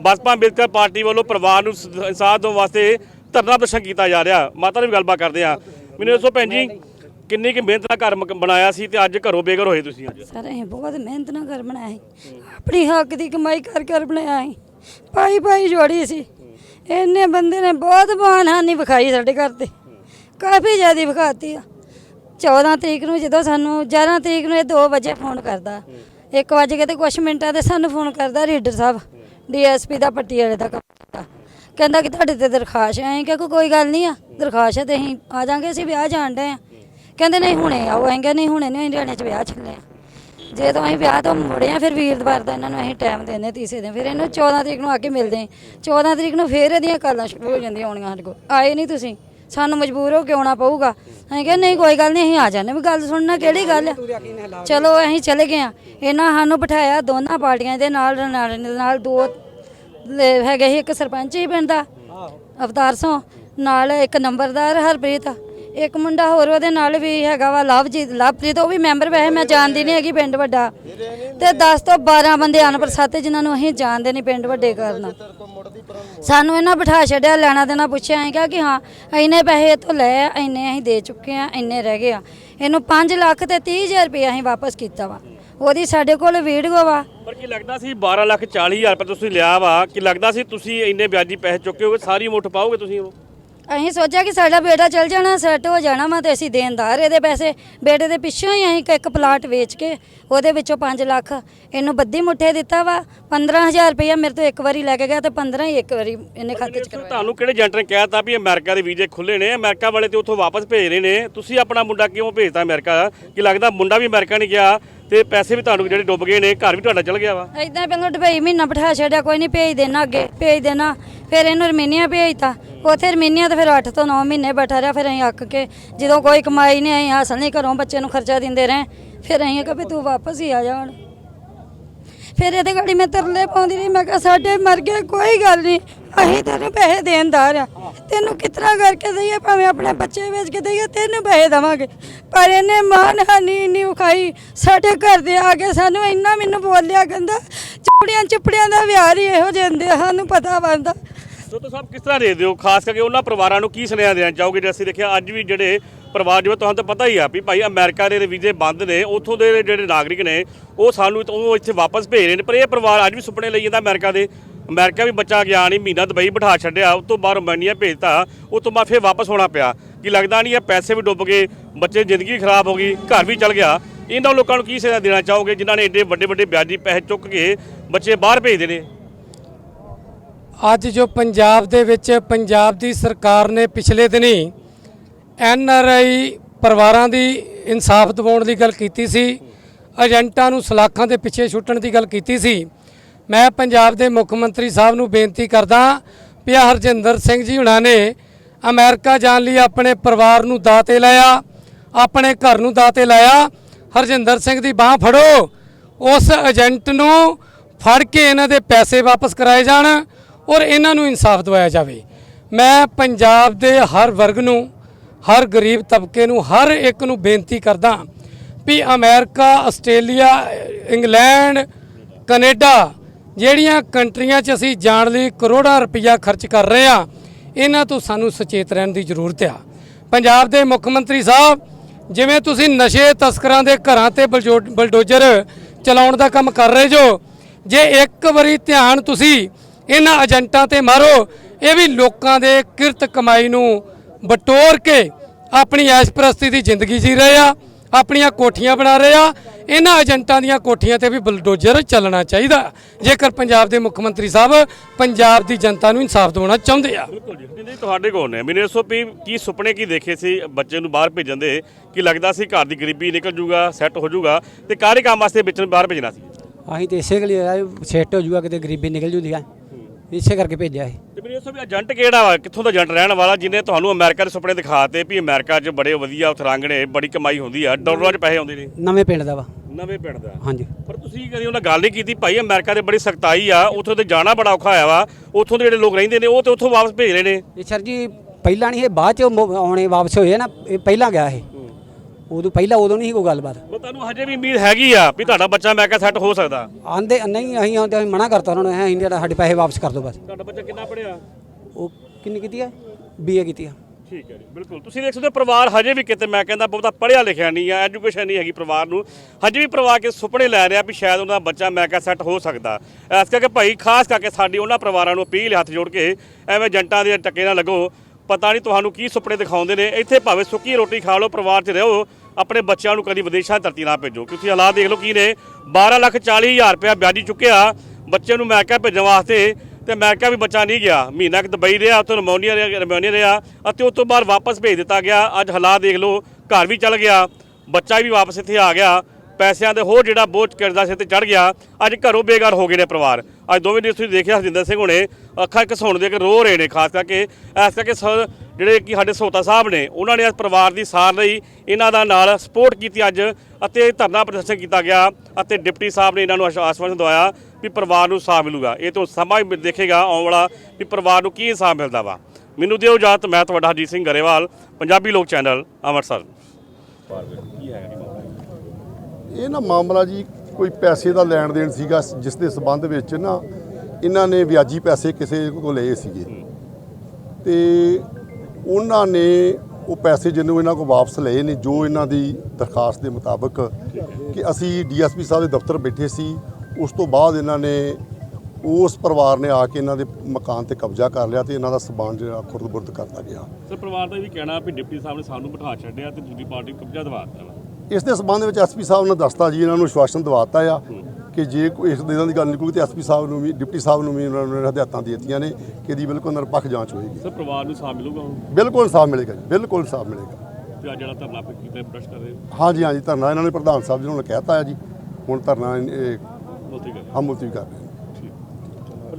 S1: ਬਸਪਾ ਅੰਬੇਦਕਰ ਪਾਰਟੀ ਵੱਲੋਂ ਪਰਿਵਾਰ ਨੂੰ ਇਨਸਾਫ ਦੇਣ ਵਾਸਤੇ ਧਰਨਾ ਪ੍ਰਦਰਸ਼ਨ ਕੀਤਾ ਜਾ ਰਿਹਾ। ਮਾਤਾ ਨਾਲ ਵੀ ਗੱਲਬਾਤ ਕਰਦੇ ਆ ਮੈਨੂੰ ਦੱਸੋ ਭੈਣ ਜੀ, ਕਿੰਨੀ ਕਿ ਮਿਹਨਤ ਨਾਲ ਘਰ ਬਣਾਇਆ ਸੀ ਤੇ ਅੱਜ ਘਰੋਂ ਬੇਘਰ ਹੋਏ ਤੁਸੀਂ ਅੱਜ?
S3: ਸਰ, ਅਸੀਂ ਬਹੁਤ ਮਿਹਨਤ ਨਾਲ ਘਰ ਬਣਾਇਆ ਸੀ। ਆਪਣੀ ਹੱਕ ਦੀ ਕਮਾਈ ਕਰ ਕਰ ਬਣਾਇਆ ਸੀ। ਭਾਈ ਭਾਈ ਜੋੜੀ ਸੀ। ਇੰਨੇ ਬੰਦੇ ਨੇ ਬਹੁਤ ਮਾਨਹਾਨੀ ਵਿਖਾਈ ਸਾਡੇ ਘਰ ਤੇ। ਕਾਫੀ ਜ਼ਿਆਦਾ ਵਿਖਾਤੀ ਆ। 14 ਤਰੀਕ ਨੂੰ ਜਦੋਂ ਸਾਨੂੰ 11 ਤਰੀਕ ਨੂੰ ਇਹ 2 ਵਜੇ ਫੋਨ ਕਰਦਾ। 1 ਵਜੇ ਕੇ ਤੇ ਕੁਛ ਮਿੰਟਾਂ ਤੇ ਸਾਨੂੰ ਫੋਨ ਕਰਦਾ ਰੀਡਰ ਸਾਹਿਬ, ਡੀਐਸਪੀ ਦਾ ਪੱਟੀ ਵਾਲੇ ਦਾ ਕੰਮ ਕੀਤਾ। ਕਹਿੰਦਾ ਕਿ ਤੁਹਾਡੇ ਤੇ ਦਰਖਾਸ਼ ਹੈ ਕਿ ਕੋਈ ਗੱਲ ਨਹੀਂ ਆ ਦਰਖਾਸ਼ ਹੈ ਤੇ ਅਸੀਂ ਆ ਜਾਾਂਗੇ ਅਸੀਂ ਵਿਆਹ ਜਾਣ ਡਏ ਆ। ਕਹਿੰਦੇ ਨਹੀਂ ਹੁਣੇ ਆਓ, ਅਸੀਂ ਕਿਹਾ ਨਹੀਂ ਹੁਣੇ ਨਹੀਂ ਹਰਿਆਣੇ 'ਚ ਵਿਆਹ ਚੱਲੇ ਆ। ਜੇ ਤਾਂ ਅਸੀਂ ਵਿਆਹ ਤੋਂ ਮੁੜੇ ਆ, ਫਿਰ ਵੀਰਵਾਰ ਦਾ ਇਹਨਾਂ ਨੂੰ ਅਸੀਂ ਟਾਈਮ ਦਿੰਦੇ ਹਾਂ ਤੀਸਰੇ ਦਿਨ, ਫਿਰ ਇਹਨੂੰ 14 ਤਰੀਕ ਨੂੰ ਆ ਕੇ ਮਿਲਦੇ ਹਾਂ। 14 ਤਰੀਕ ਨੂੰ ਫਿਰ ਇਹਦੀਆਂ ਕਾਲਾਂ ਸ਼ੁਰੂ ਹੋ ਜਾਂਦੀਆਂ ਹੋਣੀਆਂ ਸਾਡੇ ਕੋਲ। ਆਏ ਨਹੀਂ ਤੁਸੀਂ। ਸਾਨੂੰ ਮਜਬੂਰ ਹੋ ਕੇ ਆਉਣਾ ਪਊਗਾ। ਅਸੀਂ ਕਿਹਾ ਨਹੀਂ ਕੋਈ ਗੱਲ ਨਹੀਂ ਅਸੀਂ ਆ ਜਾਂਦੇ ਵੀ ਗੱਲ ਸੁਣਨਾ ਕਿਹੜੀ ਗੱਲ ਆ? ਚਲੋ ਅਸੀਂ ਚਲੇ ਗਏ ਆ ਇਹਨਾਂ ਸਾਨੂੰ ਬਿਠਾਇਆ ਦੋਨਾਂ ਪਾਰਟੀਆਂ ਦੇ ਨਾਲ ਨਾਲ ਨਾਲ। ਦੋ ਹੈਗੇ ਸੀ ਇੱਕ ਸਰਪੰਚ ਹੀ ਪਿੰਡ ਦਾ ਅਵਤਾਰ ਸਿੰਘ ਨਾਲ ਇੱਕ ਨੰਬਰਦਾਰ ਹਰਪ੍ਰੀਤ। ਇੱਕ ਮੁੰਡਾ ਹੋਰ ਉਹਦੇ ਨਾਲ ਵੀ ਹੈਗਾ ਵਾ, ਲਵਜੀਤ, ਲਵਪ੍ਰੀਤ, ਉਹ ਵੀ ਮੈਂਬਰ ਵੈਸੇ ਮੈਂ ਜਾਣਦੀ ਨਹੀਂ ਹੈਗੀ ਪਿੰਡ ਵੱਡਾ। ਤੇ 10 ਤੋਂ 12 ਬੰਦੇ ਅਨਪ੍ਰਸਾਤੇ ਜਿਨ੍ਹਾਂ ਨੂੰ ਅਸੀਂ ਜਾਣਦੇ ਨਹੀਂ ਪਿੰਡ ਵੱਡੇ ਕਰਨ। ਸਾਨੂੰ ਇਹਨਾਂ ਬਿਠਾ ਛੱਡਿਆ, ਲੈਣਾ ਦੇਣਾ ਪੁੱਛਿਆ, ਅਸੀਂ ਕਿਹਾ ਕਿ ਹਾਂ, ਇੰਨੇ ਪੈਸੇ ਇਹ ਲਏ ਆ, ਇੰਨੇ ਅਸੀਂ ਦੇ ਚੁੱਕੇ ਆ, ਇੰਨੇ ਰਹਿ ਗਏ ਆ। ਇਹਨੂੰ 5 ਲੱਖ ਤੇ 30000 ਰੁਪਏ ਅਸੀਂ ਵਾਪਸ ਕੀਤਾ ਵਾ। ਉਹਦੀ ਸਾਡੇ ਕੋਲ ਵੀਡੀਓ ਵਾ
S1: ਪਰ ਕੀ ਲੱਗਦਾ ਸੀ 12 ਲੱਖ 40 ਹਜ਼ਾਰ ਰੁਪਏ ਤੁਸੀਂ ਲਿਆ ਵਾ, ਕੀ ਲੱਗਦਾ ਸੀ ਤੁਸੀਂ ਇੰਨੇ ਵਿਆਜੀ ਪੈਸੇ ਚੁੱਕੇ ਹੋਗੇ, ਸਾਰੀ ਮੁੱਠ ਪਾਓਗੇ ਤੁਸੀਂ ਉਹ?
S3: ਅਸੀਂ ਸੋਚਿਆ ਕਿ ਸਾਡਾ ਬੇਟਾ ਚਲ ਜਾਣਾ ਸੈੱਟ ਹੋ ਜਾਣਾ ਵਾ ਤੇ ਅਸੀਂ ਦੇਣਦਾਰ ਇਹਦੇ ਪੈਸੇ। ਬੇਟੇ ਦੇ ਪਿੱਛੋਂ ਹੀ ਅਸੀਂ ਇੱਕ ਪਲਾਟ ਵੇਚ ਕੇ ਉਹਦੇ ਵਿੱਚੋਂ 5 ਲੱਖ ਇਹਨੂੰ ਬੱਦੀ ਮੁੱਠੇ ਦਿੱਤਾ ਵਾ। 15000 ਰੁਪਇਆ ਮੇਰੇ ਤੋਂ ਇੱਕ ਵਾਰੀ ਲੈ ਕੇ ਗਿਆ ਤੇ 15 ਹੀ ਇੱਕ ਵਾਰੀ ਇਹਨੇ ਖਾਤੇ 'ਚ ਕਰਵਾਇਆ।
S1: ਤੁਹਾਨੂੰ ਕਿਹੜੇ ਏਜੰਟ ਨੇ ਕਹਿਤਾ ਵੀ ਅਮਰੀਕਾ ਦੇ ਵੀਜ਼ੇ ਖੁੱਲੇ ਨੇ ਅਮਰੀਕਾ ਵਾਲੇ ਤੇ ਉੱਥੋਂ ਵਾਪਸ ਭੇਜ ਰਹੇ ਨੇ। ਤੁਸੀਂ ਆਪਣਾ ਮੁੰਡਾ ਕਿਉਂ ਭੇਜਤਾ ਅਮਰੀਕਾ ਕੀ ਲੱਗਦਾ ਮੁੰਡਾ ਵੀ ਅਮਰੀਕਾ ਨਹੀਂ ਗਿਆ ਤੇ ਪੈਸੇ ਵੀ ਤੁਹਾਨੂੰ ਜਿਹੜੇ ਡੁੱਬ ਗਏ ਨੇ, ਘਰ ਵੀ ਤੁਹਾਡਾ ਚਲ ਗਿਆ ਵਾ।
S3: ਇਦਾਂ ਪਹਿਲਾਂ ਦੁਬਈ ਮਹੀਨਾ ਬਿਠਾ ਛੱਡਿਆ, ਕੋਈ ਨਹੀਂ ਭੇਜ ਦੇਣਾ ਅੱਗੇ, ਭੇਜ ਦੇਣਾ। ਫਿਰ ਇਹਨੂੰ ਰਮੀਨੀਆ ਭੇਜਤਾ। ਉੱਥੇ ਰਮੀਨੀਆ ਤੇ ਫਿਰ 8 ਤੋਂ 9 ਮਹੀਨੇ ਬੈਠਾ ਰਿਹਾ, ਫਿਰ ਅਸੀਂ ਅੱਕ ਕੇ ਜਦੋਂ ਕੋਈ ਕਮਾਈ ਨਹੀਂ, ਅਸੀਂ ਹਾਸਲ ਨਹੀਂ ਘਰੋਂ ਬੱਚੇ ਨੂੰ ਖਰਚਾ ਦਿੰਦੇ ਰਹੇ। ਫਿਰ ਅਸੀਂ ਕਿਹਾ ਵੀ ਤੂੰ ਵਾਪਸ ਹੀ ਆ ਜਾ ਹੁਣ। ਫਿਰ ਇਹਦੇ ਗਾੜੀ ਮੈਂ ਤਰਲੇ ਪਾਉਂਦੀ ਰਹੀ ਮੈਂ ਕਿਹਾ ਸਾਡੇ ਮਰ ਗਏ ਕੋਈ ਗੱਲ ਨਹੀਂ ਅਸੀਂ ਤੈਨੂੰ ਪੈਸੇ ਦੇਣਦਾਰ ਆ ਤੈਨੂੰ ਕਿਤਨਾ ਕਰਕੇ ਦਈਏ ਭਾਵੇਂ ਆਪਣੇ ਬੱਚੇ ਵੇਚ ਕੇ ਦਈਏ ਤੈਨੂੰ ਪੈਸੇ ਦੇਵਾਂਗੇ। ਪਰ ਇਹਨੇ ਮਾਨਹਾਨੀ ਇੰਨੀ ਉਖਾਈ ਸਾਡੇ ਘਰ ਦੇ ਆ ਕੇ ਸਾਨੂੰ ਇੰਨਾ ਮੈਨੂੰ ਬੋਲਿਆ ਕਹਿੰਦਾ ਚੁਪੜੀਆਂ ਚੁਪੜੀਆਂ ਦਾ ਵਿਆਹ ਹੀ ਇਹੋ ਜਿਹੇ ਹੁੰਦੇ ਆ, ਸਾਨੂੰ ਪਤਾ ਬੰਦਾ
S1: ਸੋ ਤੁਸੀਂ ਸਭ ਕਿਸ ਤਰ੍ਹਾਂ ਦੇ ਹੋ? ਖਾਸ ਕਰਕੇ ਉਹਨਾਂ ਪਰਿਵਾਰਾਂ ਨੂੰ ਕੀ ਸੁਨੇਹਾ ਦੇਣਾ ਚਾਹੋਗੇ? ਜੇ ਅਸੀਂ ਦੇਖਿਆ ਅੱਜ ਵੀ ਜਿਹੜੇ ਪਰਿਵਾਰ ਜਿਵੇਂ ਤੁਹਾਨੂੰ ਤਾਂ ਪਤਾ ਹੀ ਆ ਵੀ ਭਾਈ ਅਮਰੀਕਾ ਦੇ ਵੀਜ਼ੇ ਬੰਦ ਨੇ, ਉੱਥੋਂ ਦੇ ਜਿਹੜੇ ਨਾਗਰਿਕ ਨੇ, ਉਹ ਸਾਨੂੰ ਉਹ ਇੱਥੇ ਵਾਪਸ ਭੇਜ ਰਹੇ ਨੇ, ਪਰ ਇਹ ਪਰਿਵਾਰ ਅੱਜ ਵੀ ਸੁਪਨੇ ਲਈ ਜਾਂਦਾ ਅਮਰੀਕਾ ਦੇ। ਅਮਰੀਕਾ ਵੀ ਬੱਚਾ ਗਿਆ ਨਹੀਂ, ਮਹੀਨਾ ਦੁਬਈ ਬਿਠਾ ਛੱਡਿਆ ਉਸ ਤੋਂ ਬਾਅਦ ਰੋਮਾਨੀਆ ਭੇਜਤਾ ਉਸ ਤੋਂ ਬਾਅਦ ਫਿਰ ਵਾਪਸ ਹੋਣਾ ਪਿਆ। ਕਿ ਲੱਗਦਾ ਨਹੀਂ ਇਹ ਪੈਸੇ ਵੀ ਡੁੱਬ ਗਏ, ਬੱਚੇ ਦੀ ਜ਼ਿੰਦਗੀ ਖਰਾਬ ਹੋ ਗਈ, ਘਰ ਵੀ ਚਲ ਗਿਆ। ਇਹਨਾਂ ਲੋਕਾਂ ਨੂੰ ਕੀ ਸਜ਼ਾ ਦੇਣਾ ਚਾਹੋਗੇ, ਜਿਨ੍ਹਾਂ ਨੇ ਏਡੇ ਵੱਡੇ ਵੱਡੇ ਵਿਆਜੀ ਪੈਸੇ ਚੁੱਕ ਕੇ ਬੱਚੇ ਬਾਹਰ ਭੇਜਦੇ ਨੇ?
S4: ਅੱਜ ਜੋ ਪੰਜਾਬ ਦੇ ਵਿੱਚ ਪੰਜਾਬ ਦੀ ਸਰਕਾਰ ਨੇ ਪਿਛਲੇ ਦਿਨੀ ਐਨ ਆਰ ਆਈ ਪਰਿਵਾਰਾਂ ਦੀ ਇਨਸਾਫ ਦਿਵਾਉਣ ਦੀ ਗੱਲ ਕੀਤੀ ਸੀ, ਏਜੰਟਾਂ ਨੂੰ ਸਲਾਖਾਂ ਦੇ ਪਿੱਛੇ ਛੁੱਟਣ ਦੀ ਗੱਲ ਕੀਤੀ ਸੀ। ਮੈਂ ਪੰਜਾਬ ਦੇ ਮੁੱਖ ਮੰਤਰੀ ਸਾਹਿਬ ਨੂੰ ਬੇਨਤੀ ਕਰਦਾ ਵੀ ਆਹ ਹਰਜਿੰਦਰ ਸਿੰਘ ਜੀ ਹੁਣਾਂ ਨੇ ਅਮਰੀਕਾ ਜਾਣ ਲਈ ਆਪਣੇ ਪਰਿਵਾਰ ਨੂੰ ਦਾਤੇ ਲਾਇਆ, ਆਪਣੇ ਘਰ ਨੂੰ ਦਾਤੇ ਲਾਇਆ। ਹਰਜਿੰਦਰ ਸਿੰਘ ਦੀ ਬਾਹ ਫੜੋ, ਉਸ ਏਜੰਟ ਨੂੰ ਫੜ ਕੇ ਇਹਨਾਂ ਦੇ ਪੈਸੇ ਵਾਪਸ ਕਰਾਏ ਜਾਣ ਔਰ ਇਹਨਾਂ ਨੂੰ ਇਨਸਾਫ ਦਿਵਾਇਆ ਜਾਵੇ। ਮੈਂ ਪੰਜਾਬ ਦੇ ਹਰ ਵਰਗ ਨੂੰ ਹਰ ਗਰੀਬ ਤਬਕੇ ਨੂੰ, ਹਰ ਇੱਕ ਨੂੰ ਬੇਨਤੀ ਕਰਦਾ ਵੀ ਅਮਰੀਕਾ, ਆਸਟ੍ਰੇਲੀਆ, ਇੰਗਲੈਂਡ, ਕੈਨੇਡਾ ਜਿਹੜੀਆਂ ਕੰਟਰੀਆਂ 'ਚ ਅਸੀਂ ਜਾਣ ਲਈ ਕਰੋੜਾਂ ਰੁਪਈਆ ਖਰਚ ਕਰ ਰਹੇ ਆ ਇਹਨਾਂ ਤੋਂ ਸਾਨੂੰ ਸੁਚੇਤ ਰਹਿਣ ਦੀ ਜ਼ਰੂਰਤ ਆ। ਪੰਜਾਬ ਦੇ ਮੁੱਖ ਮੰਤਰੀ ਸਾਹਿਬ, ਜਿਵੇਂ ਤੁਸੀਂ ਨਸ਼ੇ ਤਸਕਰਾਂ ਦੇ ਘਰਾਂ ਤੇ ਬਲਜੋ- ਬਲਡੋਜ਼ਰ ਚਲਾਉਣ ਦਾ ਕੰਮ ਕਰ ਰਹੇ ਜੋ, ਜੇ ਇੱਕ ਵਾਰੀ ਧਿਆਨ ਤੁਸੀਂ ਇਹਨਾਂ ਏਜੰਟਾਂ ਤੇ ਮਾਰੋ, ਇਹ ਵੀ ਲੋਕਾਂ ਦੇ ਕਿਰਤ ਕਮਾਈ ਨੂੰ ਬਟੋਰ ਕੇ ਆਪਣੀ ਐਸ਼ਪ੍ਰਸਤੀ ਦੀ ਜ਼ਿੰਦਗੀ ਜੀ ਰਹੇ ਆ ਆਪਣੀਆਂ ਕੋਠੀਆਂ ਬਣਾ ਰਹੇ ਆ ਇਹਨਾਂ ਏਜੰਟਾਂ ਦੀਆਂ ਕੋਠੀਆਂ ਤੇ ਵੀ ਬਲਡੋਜ਼ਰ ਚੱਲਣਾ ਚਾਹੀਦਾ ਜੇਕਰ ਪੰਜਾਬ ਦੇ ਮੁੱਖ ਮੰਤਰੀ ਸਾਹਿਬ ਪੰਜਾਬ ਦੀ ਜਨਤਾ ਨੂੰ ਇਨਸਾਫ ਦਿਵਾਉਣਾ ਚਾਹੁੰਦੇ ਆ
S1: ਬਿਲਕੁਲ ਜੀ ਨਹੀਂ ਤੁਹਾਡੇ ਕੋਲ ਨੇ ਮੈਨੂੰ ਦੱਸੋ ਵੀ ਕੀ ਸੁਪਨੇ ਕੀ ਦੇਖੇ ਸੀ ਬੱਚੇ ਨੂੰ ਬਾਹਰ ਭੇਜਣ ਦੇ ਕੀ ਲੱਗਦਾ ਸੀ ਘਰ ਦੀ ਗਰੀਬੀ ਨਿਕਲ ਜੂਗਾ ਸੈੱਟ ਹੋ ਜੂਗਾ ਤੇ ਕਾਰੇ ਕੰਮ ਵਾਸਤੇ ਬੱਚੇ ਨੂੰ ਬਾਹਰ ਭੇਜਣਾ ਸੀ
S2: ਅਸੀਂ ਤੇ ਇਸੇ ਲਈ ਸੈੱਟ ਹੋ ਜੂਗਾ ਕਿਤੇ ਗਰੀਬੀ ਨਿਕਲ ਜੂਦੀ ਆ ਇਸੇ ਕਰਕੇ ਭੇਜਿਆ ਸੀ।
S1: ਤੇ ਮੈਨੂੰ ਦੱਸੋ ਵੀ ਏਜੰਟ ਕਿਹੜਾ ਵਾ? ਕਿੱਥੋਂ ਦਾ ਏਜੰਟ ਰਹਿਣ ਵਾਲਾ ਜਿਹਨੇ ਤੁਹਾਨੂੰ ਅਮਰੀਕਾ ਦੇ ਸੁਪਨੇ ਦਿਖਾਤੇ ਵੀ ਅਮਰੀਕਾ 'ਚ ਬੜੇ ਵਧੀਆ ਉੱਥੇ ਰੰਗ ਨੇ ਬੜੀ ਕਮਾਈ ਹੁੰਦੀ ਆ? ਡਾਲਰਾਂ 'ਚ ਪੈਸੇ ਆਉਂਦੇ ਨੇ?
S2: ਨਵੇਂ ਪਿੰਡ ਦਾ ਵਾ।
S1: ਨਵੇਂ ਪਿੰਡ ਦਾ?
S2: ਹਾਂਜੀ।
S1: ਪਰ ਤੁਸੀਂ ਕਦੀ ਉਹਨਾਂ ਗੱਲ ਨਹੀਂ ਕੀਤੀ? ਭਾਈ ਅਮਰੀਕਾ ਦੇ ਬੜੀ ਸਖਤਾਈ ਆ ਉੱਥੋਂ ਤੇ ਜਾਣਾ ਬੜਾ ਔਖਾ ਹੋਇਆ ਵਾ। ਉੱਥੋਂ ਦੇ ਜਿਹੜੇ ਲੋਕ ਰਹਿੰਦੇ ਨੇ ਉਹ ਤੇ ਉੱਥੋਂ ਵਾਪਸ ਭੇਜ ਰਹੇ ਨੇ।
S2: ਇਹ ਸਰ ਜੀ ਪਹਿਲਾਂ ਨਹੀਂ ਇਹ ਬਾਅਦ ਚ ਆਉਣੇ ਵਾਪਸ ਹੋਏ ਆ ਨਾ ਇਹ ਪਹਿਲਾਂ ਗਿਆ ਇਹ। ਉਦੋਂ ਪਹਿਲਾਂ ਉਦੋਂ ਨਹੀਂ ਸੀ ਕੋਈ ਗੱਲਬਾਤ।
S1: ਮੈਂ ਤੁਹਾਨੂੰ ਹਜੇ ਵੀ ਉਮੀਦ ਹੈਗੀ ਆ ਵੀ ਤੁਹਾਡਾ ਬੱਚਾ ਅਮਰੀਕਾ ਸੈੱਟ ਹੋ ਸਕਦਾ।
S2: ਆਂਦੇ ਨਹੀਂ ਅਸੀਂ ਆਉਂਦੇ ਅਸੀਂ ਮਨਾ ਕਰਤਾ ਉਹਨਾਂ ਨੂੰ ਇੰਡੀਆ ਦਾ ਸਾਡੇ ਪੈਸੇ ਵਾਪਸ ਕਰ ਦਿਓ ਬਸ।
S1: ਤੁਹਾਡਾ ਬੱਚਾ ਕਿੰਨਾ ਪੜਿਆ
S2: ਉਹ ਕਿੰਨੀ ਕੀਤੀ ਹੈ ਬੀਏ ਕੀਤੀ ਆ।
S1: ਠੀਕ ਹੈ ਜੀ ਬਿਲਕੁਲ। ਤੁਸੀਂ ਦੇਖ ਸਕਦੇ ਹੋ ਪਰਿਵਾਰ ਹਜੇ ਵੀ ਕਿਤੇ ਮੈਂ ਕਹਿੰਦਾ ਬਹੁਤਾ ਪੜ੍ਹਿਆ ਲਿਖਿਆ ਨਹੀਂ ਆ ਐਜੂਕੇਸ਼ਨ ਨਹੀਂ ਹੈਗੀ ਪਰਿਵਾਰ ਨੂੰ। ਹਜੇ ਵੀ ਪਰਿਵਾਰ ਕੇ ਸੁਪਨੇ ਲੈ ਰਿਹਾ ਵੀ ਸ਼ਾਇਦ ਉਹਨਾਂ ਦਾ ਬੱਚਾ ਅਮਰੀਕਾ ਸੈੱਟ ਹੋ ਸਕਦਾ। ਇਸ ਕਰਕੇ ਭਾਈ ਖਾਸ ਕਰਕੇ ਸਾਡੀ ਉਹਨਾਂ ਪਰਿਵਾਰਾਂ ਨੂੰ ਅਪੀਲ ਹੱਥ ਜੋੜ ਕੇ ਐਵੇਂ ਏਜੰਟਾਂ ਦੇ ਟੱਕੇ ਨਾ ਲੱਗੋ। ਪਤਾ ਨਹੀਂ ਤੁਹਾਨੂੰ ਕੀ ਸੁਪਨੇ ਦਿਖਾਉਂਦੇ ਨੇ। ਇੱਥੇ ਭਾਵੇਂ ਸੁੱਕੀ ਰੋਟੀ ਖਾ ਲਓ, ਪਰਿਵਾਰ 'ਚ ਰਹੋ, ਆਪਣੇ ਬੱਚਿਆਂ ਨੂੰ ਕਦੀ ਵਿਦੇਸ਼ਾਂ ਦੀ ਧਰਤੀ ਨਾ ਭੇਜੋ। ਕਿਉਂਕਿ ਹਾਲਾਤ ਦੇਖ ਲਓ ਕੀ ਨੇ। 12 ਲੱਖ 40 ਹਜ਼ਾਰ ਰੁਪਇਆ ਵਿਆਜੀ ਚੁੱਕਿਆ। ਬੱਚੇ ਨੂੰ ਅਮਰੀਕਾ ਭੇਜਣ ਵਾਸਤੇ ਤੇ ਅਮਰੀਕਾ ਵੀ ਬੱਚਾ ਨਹੀਂ ਗਿਆ। ਮਹੀਨਾ ਕਿ ਦੁਬਈ ਰਿਹਾ, ਉੱਥੇ ਨਮੋਨੀਆ ਰਿਹਾ ਨਮੋਨੀਆ ਰਿਹਾ ਅਤੇ ਉਸ ਤੋਂ ਬਾਅਦ ਵਾਪਸ ਭੇਜ ਦਿੱਤਾ ਗਿਆ। ਅੱਜ ਹਾਲਾਤ ਦੇਖ ਲਓ, ਘਰ ਵੀ ਚਲ ਗਿਆ। ਬੱਚਾ ਵੀ ਵਾਪਸ ਇੱਥੇ ਆ ਗਿਆ। ਪੈਸਿਆਂ ਦੇ ਹੋਰ ਜਿਹੜਾ ਬੋਝ ਕਰਜ਼ਾ ਸਿਰ ਤੇ ਚੜ ਗਿਆ, ਅੱਜ ਘਰੋਂ ਬੇਘਰ ਹੋ ਗਏ ਨੇ ਪਰਿਵਾਰ। ਅੱਜ ਦੋਵੇਂ ਦਿਨ ਤੁਸੀਂ ਦੇਖਿਆ ਹਰਜਿੰਦਰ ਸਿੰਘ ਹੁਣੇ, ਅੱਖਾਂ ਘਸਾਉਣ ਦੇ ਕੇ ਰੋ ਰਹੇ ਨੇ, ਖਾਸ ਕਰਕੇ ਇਸ ਕਰਕੇ ਸ- ਜਿਹੜੇ ਕਿ ਸਾਡੇ ਸੋਤਾ ਸਾਹਿਬ ਨੇ, ਉਹਨਾਂ ਨੇ ਇਸ ਪਰਿਵਾਰ ਦੀ ਸਾਰ ਲਈ ਇਹਨਾਂ ਦਾ ਨਾਲ ਸਪੋਰਟ ਕੀਤੀ ਅੱਜ ਅਤੇ ਧਰਨਾ ਪ੍ਰਦਰਸ਼ਨ ਕੀਤਾ ਗਿਆ ਅਤੇ ਡਿਪਟੀ ਸਾਹਿਬ ਨੇ ਇਹਨਾਂ ਨੂੰ ਆਸ਼ਵਾਸਨ ਦਵਾਇਆ ਵੀ ਪਰਿਵਾਰ ਨੂੰ ਇਨਸਾਫ ਮਿਲੂਗਾ। ਇਹ ਤੋਂ ਸਮਾਂ ਹੀ ਦੇਖੇਗਾ, ਆਉਣ ਵਾਲਾ ਵੀ ਪਰਿਵਾਰ ਨੂੰ ਕੀ ਇਨਸਾਫ ਮਿਲਦਾ ਵਾ। ਮੈਨੂੰ ਦਿਓ ਇਜਾਜ਼ਤ, ਮੈਂ ਤੁਹਾਡਾ ਹਰਜੀਤ ਸਿੰਘ ਗਰੇਵਾਲ, ਪੰਜਾਬੀ ਲੋਕ ਚੈਨਲ, ਅੰਮ੍ਰਿਤਸਰ।
S5: ਇਹ ਨਾ ਮਾਮਲਾ ਜੀ ਕੋਈ ਪੈਸੇ ਦਾ ਲੈਣ ਦੇਣ ਸੀਗਾ ਜਿਸ ਦੇ ਸਬੰਧ ਵਿੱਚ ਨਾ ਇਹਨਾਂ ਨੇ ਵਿਆਜੀ ਪੈਸੇ ਕਿਸੇ ਕੋਲ ਲਏ ਸੀਗੇ। ਤੇ ਉਹਨਾਂ ਨੇ ਉਹ ਪੈਸੇ ਜਿਹਨੂੰ ਇਹਨਾਂ ਕੋਲ ਵਾਪਸ ਲਏ ਨੇ ਜੋ ਇਹਨਾਂ ਦੀ ਦਰਖਾਸਤ ਦੇ ਮੁਤਾਬਕ ਕਿ ਅਸੀਂ ਡੀਐਸਪੀ ਸਾਹਿਬ ਦੇ ਦਫ਼ਤਰ ਬੈਠੇ ਸੀ ਉਸ ਤੋਂ ਬਾਅਦ ਇਹਨਾਂ ਨੇ ਉਸ ਪਰਿਵਾਰ ਨੇ ਆ ਕੇ ਇਹਨਾਂ ਦੇ ਮਕਾਨ ਤੇ ਕਬਜ਼ਾ ਕਰ ਲਿਆ ਤੇ ਇਹਨਾਂ ਦਾ ਸਮਾਨ ਜਿਹੜਾ ਖੁਰਦ-ਬੁਰਦ ਕਰਤਾ ਗਿਆ।
S1: ਸਰ ਪਰਿਵਾਰ ਦਾ ਇਹ ਵੀ ਕਹਿਣਾ ਵੀ ਡਿਪਟੀ ਸਾਹਿਬ ਨੇ ਸਾਨੂੰ ਬਿਠਾ ਛੱਡਿਆ ਤੇ ਦੂਜੀ ਪਾਰਟੀ ਕਬਜ਼ਾ ਦਵਾ ਦਿੱਤਾ
S5: ਇਸ ਦੇ ਸੰਬੰਧ ਵਿੱਚ ਐਸਪੀ ਸਾਹਿਬ ਨੇ ਦੱਸਤਾ ਜੀ ਇਹਨਾਂ ਨੂੰ ਵਿਸ਼ਵਾਸਨ ਦਿਵਾਤਾ ਆ ਕਿ ਜੇ ਕੋਈ ਇਸ ਦਿਨਾਂ ਦੀ ਗੱਲ ਨਿਕਲੂਗੀ ਤੇ ਐਸਪੀ ਸਾਹਿਬ ਨੂੰ ਵੀ ਡਿਪਟੀ ਸਾਹਿਬ ਨੂੰ ਵੀ ਉਹਨਾਂ ਨੇ ਹਦਾਇਤਾਂ ਦੇ ਦਿੱਤੀਆਂ ਨੇ ਕਿ ਇਹਦੀ ਬਿਲਕੁਲ ਨਿਰਪੱਖ ਜਾਂਚ ਹੋਏਗੀ।
S1: ਸਰ ਪਰਿਵਾਰ ਨੂੰ ਇਨਸਾਫ ਮਿਲੂਗਾ
S5: ਬਿਲਕੁਲ ਇਨਸਾਫ ਮਿਲੇਗਾ ਜੀ ਬਿਲਕੁਲ ਇਨਸਾਫ ਮਿਲੇਗਾ।
S1: ਤੇ ਅੱਜ ਜਿਹੜਾ ਧਰਨਾ ਕੀਤਾ ਪ੍ਰੈਸ ਕਰ ਰਹੇ
S5: ਹਾਂਜੀ ਹਾਂਜੀ ਧਰਨਾ ਇਹਨਾਂ ਨੇ ਪ੍ਰਧਾਨ ਸਾਹਿਬ ਜੀ ਨੂੰ ਕਹਿਤਾ ਹੈ ਜੀ ਹੁਣ ਧਰਨਾ ਇਹ
S1: ਬੋਲਤੀ ਗੱਲ
S5: ਹਮ ਮੁਲਤਵੀ ਕਰ ਰਹੇ ਹਾਂ